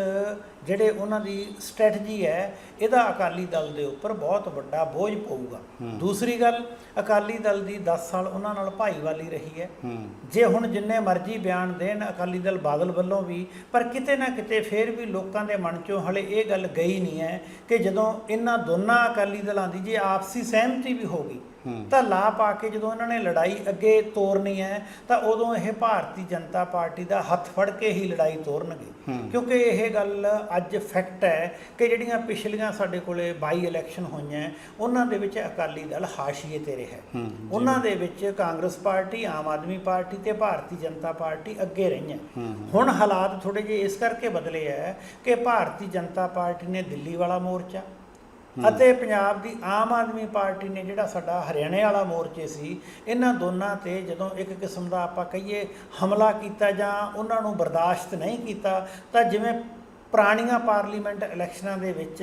ਜਿਹੜੇ ਉਹਨਾਂ ਦੀ ਸਟ੍ਰੈਟਜੀ ਹੈ ਇਹਦਾ ਅਕਾਲੀ ਦਲ ਦੇ ਉੱਪਰ ਬਹੁਤ ਵੱਡਾ ਬੋਝ ਪਊਗਾ। ਦੂਸਰੀ ਗੱਲ ਅਕਾਲੀ ਦਲ ਦੀ 10 ਸਾਲ ਉਹਨਾਂ ਨਾਲ ਭਾਈਵਾਲੀ ਰਹੀ ਹੈ। ਜੇ ਹੁਣ ਜਿੰਨੇ ਮਰਜ਼ੀ ਬਿਆਨ ਦੇਣ ਅਕਾਲੀ ਦਲ ਬਾਦਲ ਵੱਲੋਂ ਵੀ ਪਰ ਕਿਤੇ ਨਾ ਕਿਤੇ ਫੇਰ ਵੀ ਲੋਕਾਂ ਦੇ ਮਨ ਚੋਂ ਹਲੇ ਇਹ ਗੱਲ ਗਈ ਨਹੀਂ ਹੈ ਕਿ ਜਦੋਂ ਇਹਨਾਂ ਦੋਨਾਂ ਅਕਾਲੀ ਦਲਾਂ ਦੀ ਜੇ ਆਪਸੀ ਸਹਿਮਤੀ ਵੀ ਹੋ ਗਈ। ਤਾਂ ਲਾ ਪਾ ਕੇ ਜਦੋਂ ਇਹਨਾਂ ਨੇ ਲੜਾਈ ਅੱਗੇ ਤੋਰਨੀ ਹੈ ਤਾਂ ਉਦੋਂ ਇਹ ਭਾਰਤੀ ਜਨਤਾ ਪਾਰਟੀ ਦਾ ਹੱਥ ਫੜ ਕੇ ਹੀ ਲੜਾਈ ਤੋਰਨਗੇ। ਕਿਉਂਕਿ ਇਹ ਗੱਲ ਅੱਜ ਫੈਕਟ ਹੈ ਕਿ ਜਿਹੜੀਆਂ ਪਿਛਲੀਆਂ ਸਾਡੇ ਕੋਲੇ ਬਾਈ ਇਲੈਕਸ਼ਨ ਹੋਈਆਂ ਉਹਨਾਂ ਦੇ ਵਿੱਚ ਅਕਾਲੀ ਦਲ ਹਾਸ਼ੀਏ ਤੇ ਰਿਹਾ ਉਹਨਾਂ ਦੇ ਵਿੱਚ ਕਾਂਗਰਸ ਪਾਰਟੀ ਆਮ ਆਦਮੀ ਪਾਰਟੀ ਤੇ ਭਾਰਤੀ ਜਨਤਾ ਪਾਰਟੀ ਅੱਗੇ ਰਹੀਆਂ। ਹੁਣ ਹਾਲਾਤ ਥੋੜੇ ਜਿਹੇ ਇਸ ਕਰਕੇ ਬਦਲੇ ਹੈ ਕਿ ਭਾਰਤੀ ਜਨਤਾ ਪਾਰਟੀ ਨੇ ਦਿੱਲੀ ਵਾਲਾ ਮੋਰਚਾ ਅਤੇ ਪੰਜਾਬ ਦੀ ਆਮ ਆਦਮੀ ਪਾਰਟੀ ਨੇ ਜਿਹੜਾ ਸਾਡਾ ਹਰਿਆਣੇ ਵਾਲਾ ਮੋਰਚੇ ਸੀ, ਇਹਨਾਂ ਦੋਨਾਂ ਤੇ ਜਦੋਂ ਇੱਕ ਕਿਸਮ ਦਾ ਆਪਾਂ ਕਹੀਏ ਹਮਲਾ ਕੀਤਾ ਜਾਂ ਉਹਨਾਂ ਨੂੰ ਬਰਦਾਸ਼ਤ ਨਹੀਂ ਕੀਤਾ, ਤਾਂ ਜਿਵੇਂ ਪੁਰਾਣੀਆਂ ਪਾਰਲੀਮੈਂਟ ਇਲੈਕਸ਼ਨਾਂ ਦੇ ਵਿੱਚ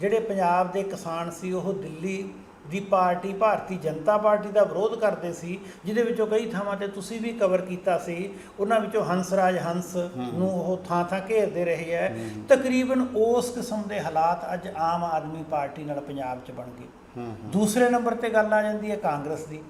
ਜਿਹੜੇ ਪੰਜਾਬ ਦੇ ਕਿਸਾਨ ਸੀ, ਉਹ ਦਿੱਲੀ ਦੀ ਪਾਰਟੀ ਭਾਰਤੀ ਜਨਤਾ ਪਾਰਟੀ ਦਾ ਵਿਰੋਧ ਕਰਦੇ ਸੀ ਜਿਹਦੇ ਵਿੱਚੋਂ ਕਈ ਥਾਵਾਂ ਤੇ ਤੁਸੀਂ ਵੀ ਕਵਰ ਕੀਤਾ ਸੀ ਉਹਨਾਂ ਵਿੱਚੋਂ ਹੰਸਰਾਜ ਹੰਸ ਨੂੰ ਉਹ ਥਾਂ ਥਾਂ ਘੇਰਦੇ ਰਹੇ ਹੈ। ਤਕਰੀਬਨ ਉਸ ਕਿਸਮ ਦੇ ਹਾਲਾਤ ਅੱਜ ਆਮ ਆਦਮੀ ਪਾਰਟੀ ਨਾਲ ਪੰਜਾਬ 'ਚ ਬਣ ਗਏ। ਦੂਸਰੇ ਨੰਬਰ ਤੇ ਗੱਲ ਆ ਜਾਂਦੀ ਹੈ ਕਾਂਗਰਸ ਦੀ।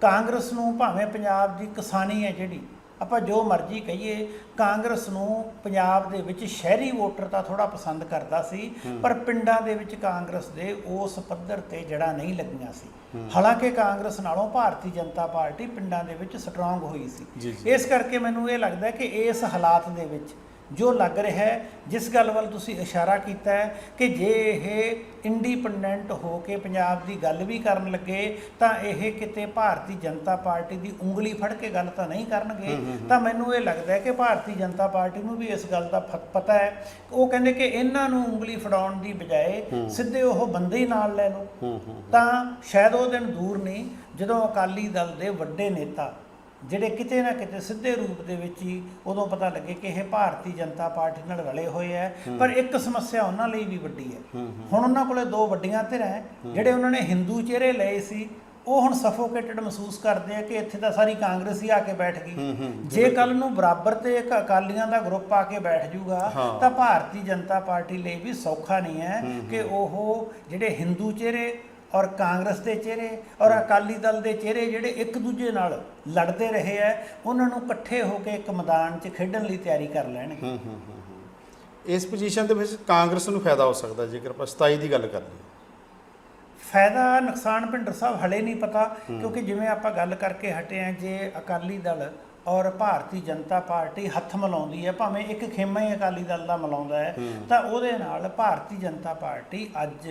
ਕਾਂਗਰਸ ਨੂੰ ਭਾਵੇਂ ਪੰਜਾਬ ਦੀ ਕਿਸਾਨੀ ਹੈ ਜਿਹੜੀ ਆਪਾਂ ਜੋ ਮਰਜ਼ੀ ਕਹੀਏ ਕਾਂਗਰਸ ਨੂੰ ਪੰਜਾਬ ਦੇ ਵਿੱਚ ਸ਼ਹਿਰੀ ਵੋਟਰ ਤਾਂ ਥੋੜਾ ਪਸੰਦ ਕਰਦਾ ਸੀ ਪਰ ਪਿੰਡਾਂ ਦੇ ਵਿੱਚ ਕਾਂਗਰਸ ਦੇ ਉਸ ਪੱਧਰ ਤੇ ਜੜਾ ਨਹੀਂ ਲੱਗੀਆਂ ਸੀ। ਹਾਲਾਂਕਿ ਕਾਂਗਰਸ ਨਾਲੋਂ ਭਾਰਤੀ ਜਨਤਾ ਪਾਰਟੀ ਪਿੰਡਾਂ ਦੇ ਵਿੱਚ ਸਟਰੋਂਗ ਹੋਈ ਸੀ। ਇਸ ਕਰਕੇ ਮੈਨੂੰ ਇਹ ਲੱਗਦਾ ਕਿ ਇਸ ਹਾਲਾਤ ਦੇ ਵਿੱਚ ਜੋ ਲੱਗ ਰਿਹਾ ਹੈ ਜਿਸ ਗੱਲ ਵੱਲ ਤੁਸੀਂ ਇਸ਼ਾਰਾ ਕੀਤਾ ਹੈ ਕਿ ਜੇ ਇਹ ਇੰਡੀਪੈਂਡੈਂਟ ਹੋ ਕੇ ਪੰਜਾਬ ਦੀ ਗੱਲ ਵੀ ਕਰਨ ਲੱਗੇ ਤਾਂ ਇਹ ਕਿਤੇ ਭਾਰਤੀ ਜਨਤਾ ਪਾਰਟੀ ਦੀ ਉਂਗਲੀ ਫੜ ਕੇ ਗੱਲ ਤਾਂ ਨਹੀਂ ਕਰਨਗੇ। ਤਾਂ ਮੈਨੂੰ ਇਹ ਲੱਗਦਾ ਹੈ ਕਿ ਭਾਰਤੀ ਜਨਤਾ ਪਾਰਟੀ ਨੂੰ ਵੀ ਇਸ ਗੱਲ ਦਾ ਪਤਾ ਹੈ। ਉਹ ਕਹਿੰਦੇ ਕਿ ਇਹਨਾਂ ਨੂੰ ਉਂਗਲੀ ਫੜਾਉਣ ਦੀ ਬਜਾਏ ਸਿੱਧੇ ਉਹ ਬੰਦੇ ਹੀ ਨਾਲ ਲੈ ਲਓ। ਤਾਂ ਸ਼ਾਇਦ ਉਹ ਦਿਨ ਦੂਰ ਨਹੀਂ ਜਦੋਂ ਅਕਾਲੀ ਦਲ ਦੇ ਵੱਡੇ ਨੇਤਾ ਜਿਹੜੇ ਕਿਤੇ ਨਾ ਕਿਤੇ ਸਿੱਧੇ ਰੂਪ ਦੇ ਵਿੱਚ ਹੀ ਉਦੋਂ ਪਤਾ ਲੱਗੇ ਕਿ ਇਹ ਭਾਰਤੀ ਜਨਤਾ ਪਾਰਟੀ ਨਾਲ ਰਲੇ ਹੋਏ ਹੈ। ਪਰ ਇੱਕ ਸਮੱਸਿਆ ਉਹਨਾਂ ਲਈ ਵੀ ਵੱਡੀ ਹੈ। ਹੁਣ ਉਹਨਾਂ ਕੋਲੇ ਦੋ ਵੱਡੀਆਂ ਧਿਰਾਂ ਜਿਹੜੇ ਉਹਨਾਂ ਨੇ ਹਿੰਦੂ ਚਿਹਰੇ ਲਏ ਸੀ ਉਹ ਹੁਣ ਸਫੋਕੇਟਡ ਮਹਿਸੂਸ ਕਰਦੇ ਆ ਕਿ ਇੱਥੇ ਤਾਂ ਸਾਰੀ ਕਾਂਗਰਸ ਹੀ ਆ ਕੇ ਬੈਠ ਗਈ। ਜੇ ਕੱਲ ਨੂੰ ਬਰਾਬਰ ਤੇ ਇੱਕ ਅਕਾਲੀਆਂ ਦਾ ਗਰੁੱਪ ਆ ਕੇ ਬੈਠ ਜੂਗਾ। ਤਾਂ ਭਾਰਤੀ ਜਨਤਾ ਪਾਰਟੀ ਲਈ ਵੀ ਸੌਖਾ ਨਹੀਂ ਹੈ ਕਿ ਉਹ ਜਿਹੜੇ ਹਿੰਦੂ ਚਿਹਰੇ ਔਰ ਕਾਂਗਰਸ ਦੇ ਚਿਹਰੇ ਔਰ ਅਕਾਲੀ ਦਲ ਦੇ ਚਿਹਰੇ ਜਿਹੜੇ ਇੱਕ ਦੂਜੇ ਨਾਲ ਲੜਦੇ ਰਹੇ ਹੈ ਉਹਨਾਂ ਨੂੰ ਇਕੱਠੇ ਹੋ ਕੇ ਇੱਕ ਮੈਦਾਨ 'ਚ ਖੇਡਣ ਲਈ ਤਿਆਰੀ ਕਰ ਲੈਣਗੇ। ਹੂੰ ਹੂੰ। ਇਸ ਪੋਜੀਸ਼ਨ ਦੇ ਵਿੱਚ ਕਾਂਗਰਸ ਨੂੰ ਫਾਇਦਾ ਹੋ ਸਕਦਾ ਜੇਕਰ ਆਪਾਂ 27 ਦੀ ਗੱਲ ਕਰ ਲਈਏ। ਫਾਇਦਾ ਨੁਕਸਾਨ ਭਿੰਡਰ ਸਾਹਿਬ ਹਲੇ ਨਹੀਂ ਪਤਾ ਕਿਉਂਕਿ ਜਿਵੇਂ ਆਪਾਂ ਗੱਲ ਕਰਕੇ ਹਟੇ ਆ ਜੇ ਅਕਾਲੀ ਦਲ ਔਰ ਭਾਰਤੀ ਜਨਤਾ ਪਾਰਟੀ ਹੱਥ ਮਿਲਾਉਂਦੀ ਹੈ ਭਾਵੇਂ ਇੱਕ ਖੇਮਾ ਹੀ ਅਕਾਲੀ ਦਲ ਦਾ ਮਿਲਾਉਂਦਾ ਹੈ। ਤਾਂ ਉਹਦੇ ਨਾਲ ਭਾਰਤੀ ਜਨਤਾ ਪਾਰਟੀ ਅੱਜ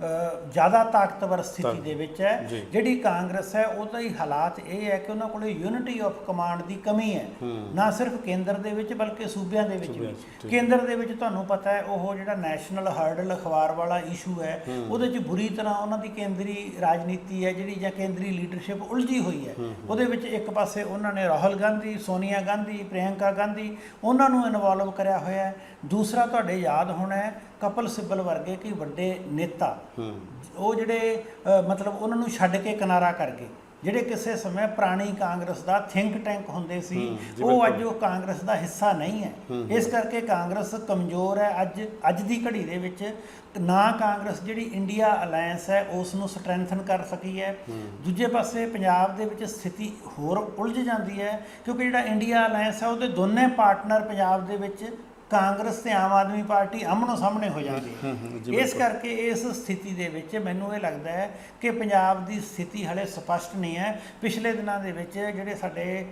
ਜ਼ਿਆਦਾ ਤਾਕਤਵਰ ਸਥਿਤੀ ਦੇ ਵਿੱਚ ਹੈ। ਜਿਹੜੀ ਕਾਂਗਰਸ ਹੈ ਉਹਦਾ ਹੀ ਹਾਲਾਤ ਇਹ ਹੈ ਕਿ ਉਹਨਾਂ ਕੋਲੇ ਯੂਨਿਟੀ ਆਫ ਕਮਾਂਡ ਦੀ ਕਮੀ ਹੈ। ਨਾ ਸਿਰਫ ਕੇਂਦਰ ਦੇ ਵਿੱਚ ਬਲਕਿ ਸੂਬਿਆਂ ਦੇ ਵਿੱਚ ਵੀ। ਕੇਂਦਰ ਦੇ ਵਿੱਚ ਤੁਹਾਨੂੰ ਪਤਾ ਹੈ ਉਹ ਜਿਹੜਾ ਨੈਸ਼ਨਲ ਹਰਡਲ ਅਖਬਾਰ ਵਾਲਾ ਇਸ਼ੂ ਹੈ ਉਹਦੇ 'ਚ ਬੁਰੀ ਤਰ੍ਹਾਂ ਉਹਨਾਂ ਦੀ ਕੇਂਦਰੀ ਰਾਜਨੀਤੀ ਹੈ ਜਿਹੜੀ ਜਾਂ ਕੇਂਦਰੀ ਲੀਡਰਸ਼ਿਪ ਉਲਝੀ ਹੋਈ ਹੈ। ਉਹਦੇ ਵਿੱਚ ਇੱਕ ਪਾਸੇ ਉਹਨਾਂ ਨੇ ਰਾਹੁਲ ਗਾਂਧੀ ਸੋਨੀਆ ਗਾਂਧੀ ਪ੍ਰਿਯੰਕਾ ਗਾਂਧੀ ਉਹਨਾਂ ਨੂੰ ਇਨਵੋਲਵ ਕਰਿਆ ਹੋਇਆ ਹੈ। ਦੂਸਰਾ ਤੁਹਾਡੇ ਯਾਦ ਹੋਣਾ ਹੈ ਕਪਲ ਸਿੱਬਲ ਵਰਗੇ ਕਈ ਵੱਡੇ ਨੇਤਾ ਉਹ ਜਿਹੜੇ ਮਤਲਬ ਉਹਨਾਂ ਨੂੰ ਛੱਡ ਕੇ ਕਿਨਾਰਾ ਕਰ ਗਏ। ਜਿਹੜੇ ਕਿਸੇ ਸਮੇਂ ਪੁਰਾਣੀ ਕਾਂਗਰਸ ਦਾ ਥਿੰਕ ਟੈਂਕ ਹੁੰਦੇ ਸੀ ਉਹ ਅੱਜ ਉਹ ਕਾਂਗਰਸ ਦਾ ਹਿੱਸਾ ਨਹੀਂ ਹੈ। ਇਸ ਕਰਕੇ ਕਾਂਗਰਸ ਕਮਜ਼ੋਰ ਹੈ। ਅੱਜ ਅੱਜ ਦੀ ਘੜੀ ਦੇ ਵਿੱਚ ਨਾ ਕਾਂਗਰਸ ਜਿਹੜੀ ਇੰਡੀਆ ਅਲਾਈਅੰਸ ਹੈ ਉਸ ਨੂੰ ਸਟਰੈਂਥਨ ਕਰ ਸਕੀ ਹੈ। ਦੂਜੇ ਪਾਸੇ ਪੰਜਾਬ ਦੇ ਵਿੱਚ ਸਥਿਤੀ ਹੋਰ ਉਲਝ ਜਾਂਦੀ ਹੈ ਕਿਉਂਕਿ ਜਿਹੜਾ ਇੰਡੀਆ ਅਲਾਈਅੰਸ ਹੈ ਉਹਦੇ ਦੋਨੇ ਪਾਰਟਨਰ ਪੰਜਾਬ ਦੇ ਵਿੱਚ ਕਾਂਗਰਸ ਤੇ ਆਮ ਆਦਮੀ ਪਾਰਟੀ ਆਮਣੋ ਸਾਹਮਣੇ ਹੋ ਜਾਂਦੀ ਹੈ। ਇਸ ਕਰਕੇ ਇਸ ਸਥਿਤੀ ਦੇ ਵਿੱਚ ਮੈਨੂੰ ਇਹ ਲੱਗਦਾ ਹੈ ਕਿ ਪੰਜਾਬ ਦੀ ਸਥਿਤੀ ਹਲੇ ਸਪਸ਼ਟ ਨਹੀਂ ਹੈ। ਪਿਛਲੇ ਦਿਨਾਂ ਦੇ ਵਿੱਚ ਜਿਹੜੇ ਸਾਡੇ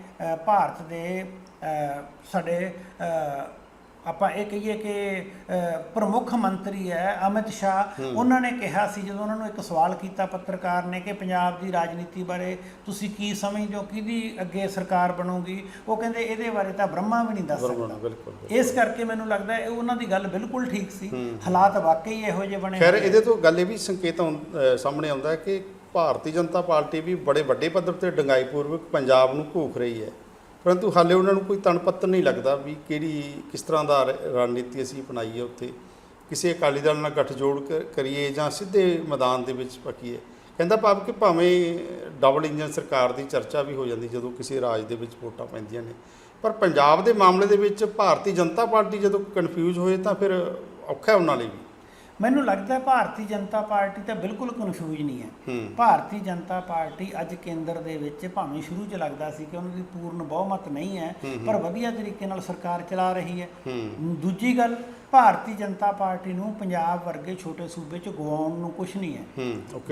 ਭਾਰਤ ਦੇ ਸਾਡੇ ਆਪਾਂ ਇਹ ਕਹੀਏ ਕਿ ਪ੍ਰਮੁੱਖ ਮੰਤਰੀ ਹੈ ਅਮਿਤ ਸ਼ਾਹ। ਉਹਨਾਂ ਨੇ ਕਿਹਾ ਸੀ ਜਦੋਂ ਉਹਨਾਂ ਨੂੰ ਇੱਕ ਸਵਾਲ ਕੀਤਾ ਪੱਤਰਕਾਰ ਨੇ ਕਿ ਪੰਜਾਬ ਦੀ ਰਾਜਨੀਤੀ ਬਾਰੇ ਤੁਸੀਂ ਕੀ ਸਮਝਦੇ ਹੋ ਕਿਹਦੀ ਅੱਗੇ ਸਰਕਾਰ ਬਣੂਗੀ? ਉਹ ਕਹਿੰਦੇ ਇਹਦੇ ਬਾਰੇ ਤਾਂ ਬ੍ਰਹਮਾ ਵੀ ਨਹੀਂ ਦੱਸ ਸਕਦਾ। ਇਸ ਕਰਕੇ ਮੈਨੂੰ ਲੱਗਦਾ ਹੈ ਉਹਨਾਂ ਦੀ ਗੱਲ ਬਿਲਕੁਲ ਠੀਕ ਸੀ। ਹਾਲਾਤ ਵਾਕਈ ਇਹੋ ਜਿਹੇ ਬਣੇ ਖੈਰ। ਇਹਦੇ ਤੋਂ ਗੱਲ ਇਹ ਵੀ ਸੰਕੇਤ ਸਾਹਮਣੇ ਆਉਂਦਾ ਹੈ ਕਿ ਭਾਰਤੀ ਜਨਤਾ ਪਾਰਟੀ ਵੀ ਬੜੇ ਵੱਡੇ ਪੱਧਰ ਤੇ ਡੰਗਾਈ ਪੂਰਵਕ ਪੰਜਾਬ ਨੂੰ ਘੂਖ ਰਹੀ ਹੈ। ਪਰੰਤੂ ਹਾਲੇ ਉਹਨਾਂ ਨੂੰ ਕੋਈ ਤਣਪੱਤਰ ਨਹੀਂ ਲੱਗਦਾ ਵੀ ਕਿਹੜੀ, ਕਿਸ ਤਰ੍ਹਾਂ ਦਾ ਰਣਨੀਤੀ ਅਸੀਂ ਅਪਣਾਈਏ ਉੱਥੇ। ਕਿਸੇ ਅਕਾਲੀ ਦਲ ਨਾਲ ਗੱਠਜੋੜ ਕਰ- ਕਰੀਏ ਜਾਂ ਸਿੱਧੇ ਮੈਦਾਨ ਦੇ ਵਿੱਚ ਪੱਕੀਏ। ਕਹਿੰਦਾ ਭਾਵ ਕਿ ਭਾਵੇਂ ਡਬਲ ਇੰਜਨ ਸਰਕਾਰ ਦੀ ਚਰਚਾ ਵੀ ਹੋ ਜਾਂਦੀ ਜਦੋਂ ਕਿਸੇ ਰਾਜ ਦੇ ਵਿੱਚ ਵੋਟਾਂ ਪੈਂਦੀਆਂ ਨੇ। ਪਰ ਪੰਜਾਬ ਦੇ ਮਾਮਲੇ ਦੇ ਵਿੱਚ ਭਾਰਤੀ ਜਨਤਾ ਪਾਰਟੀ ਜਦੋਂ ਕਨਫਿਊਜ਼ ਹੋਏ ਤਾਂ ਫਿਰ ਔਖਾ ਉਹਨਾਂ ਲਈ ਵੀ। ਮੈਨੂੰ ਲੱਗਦਾ ਹੈ ਭਾਰਤੀ ਜਨਤਾ ਪਾਰਟੀ ਤਾਂ ਬਿਲਕੁਲ ਕਨਫਿਊਜ਼ ਨਹੀਂ ਹੈ। ਭਾਰਤੀ ਜਨਤਾ ਪਾਰਟੀ ਅੱਜ ਕੇਂਦਰ ਦੇ ਵਿੱਚ ਭਾਵੇਂ ਸ਼ੁਰੂ 'ਚ ਲੱਗਦਾ ਸੀ ਕਿ ਉਹਨਾਂ ਦੀ ਪੂਰਨ ਬਹੁਮਤ ਨਹੀਂ ਹੈ ਪਰ ਵਧੀਆ ਤਰੀਕੇ ਨਾਲ ਸਰਕਾਰ ਚਲਾ ਰਹੀ ਹੈ। ਦੂਜੀ ਗੱਲ ਭਾਰਤੀ ਜਨਤਾ ਪਾਰਟੀ ਨੂੰ ਪੰਜਾਬ ਵਰਗੇ ਛੋਟੇ ਸੂਬੇ 'ਚ ਗਵਾਉਣ ਨੂੰ ਕੁਝ ਨਹੀਂ ਹੈ।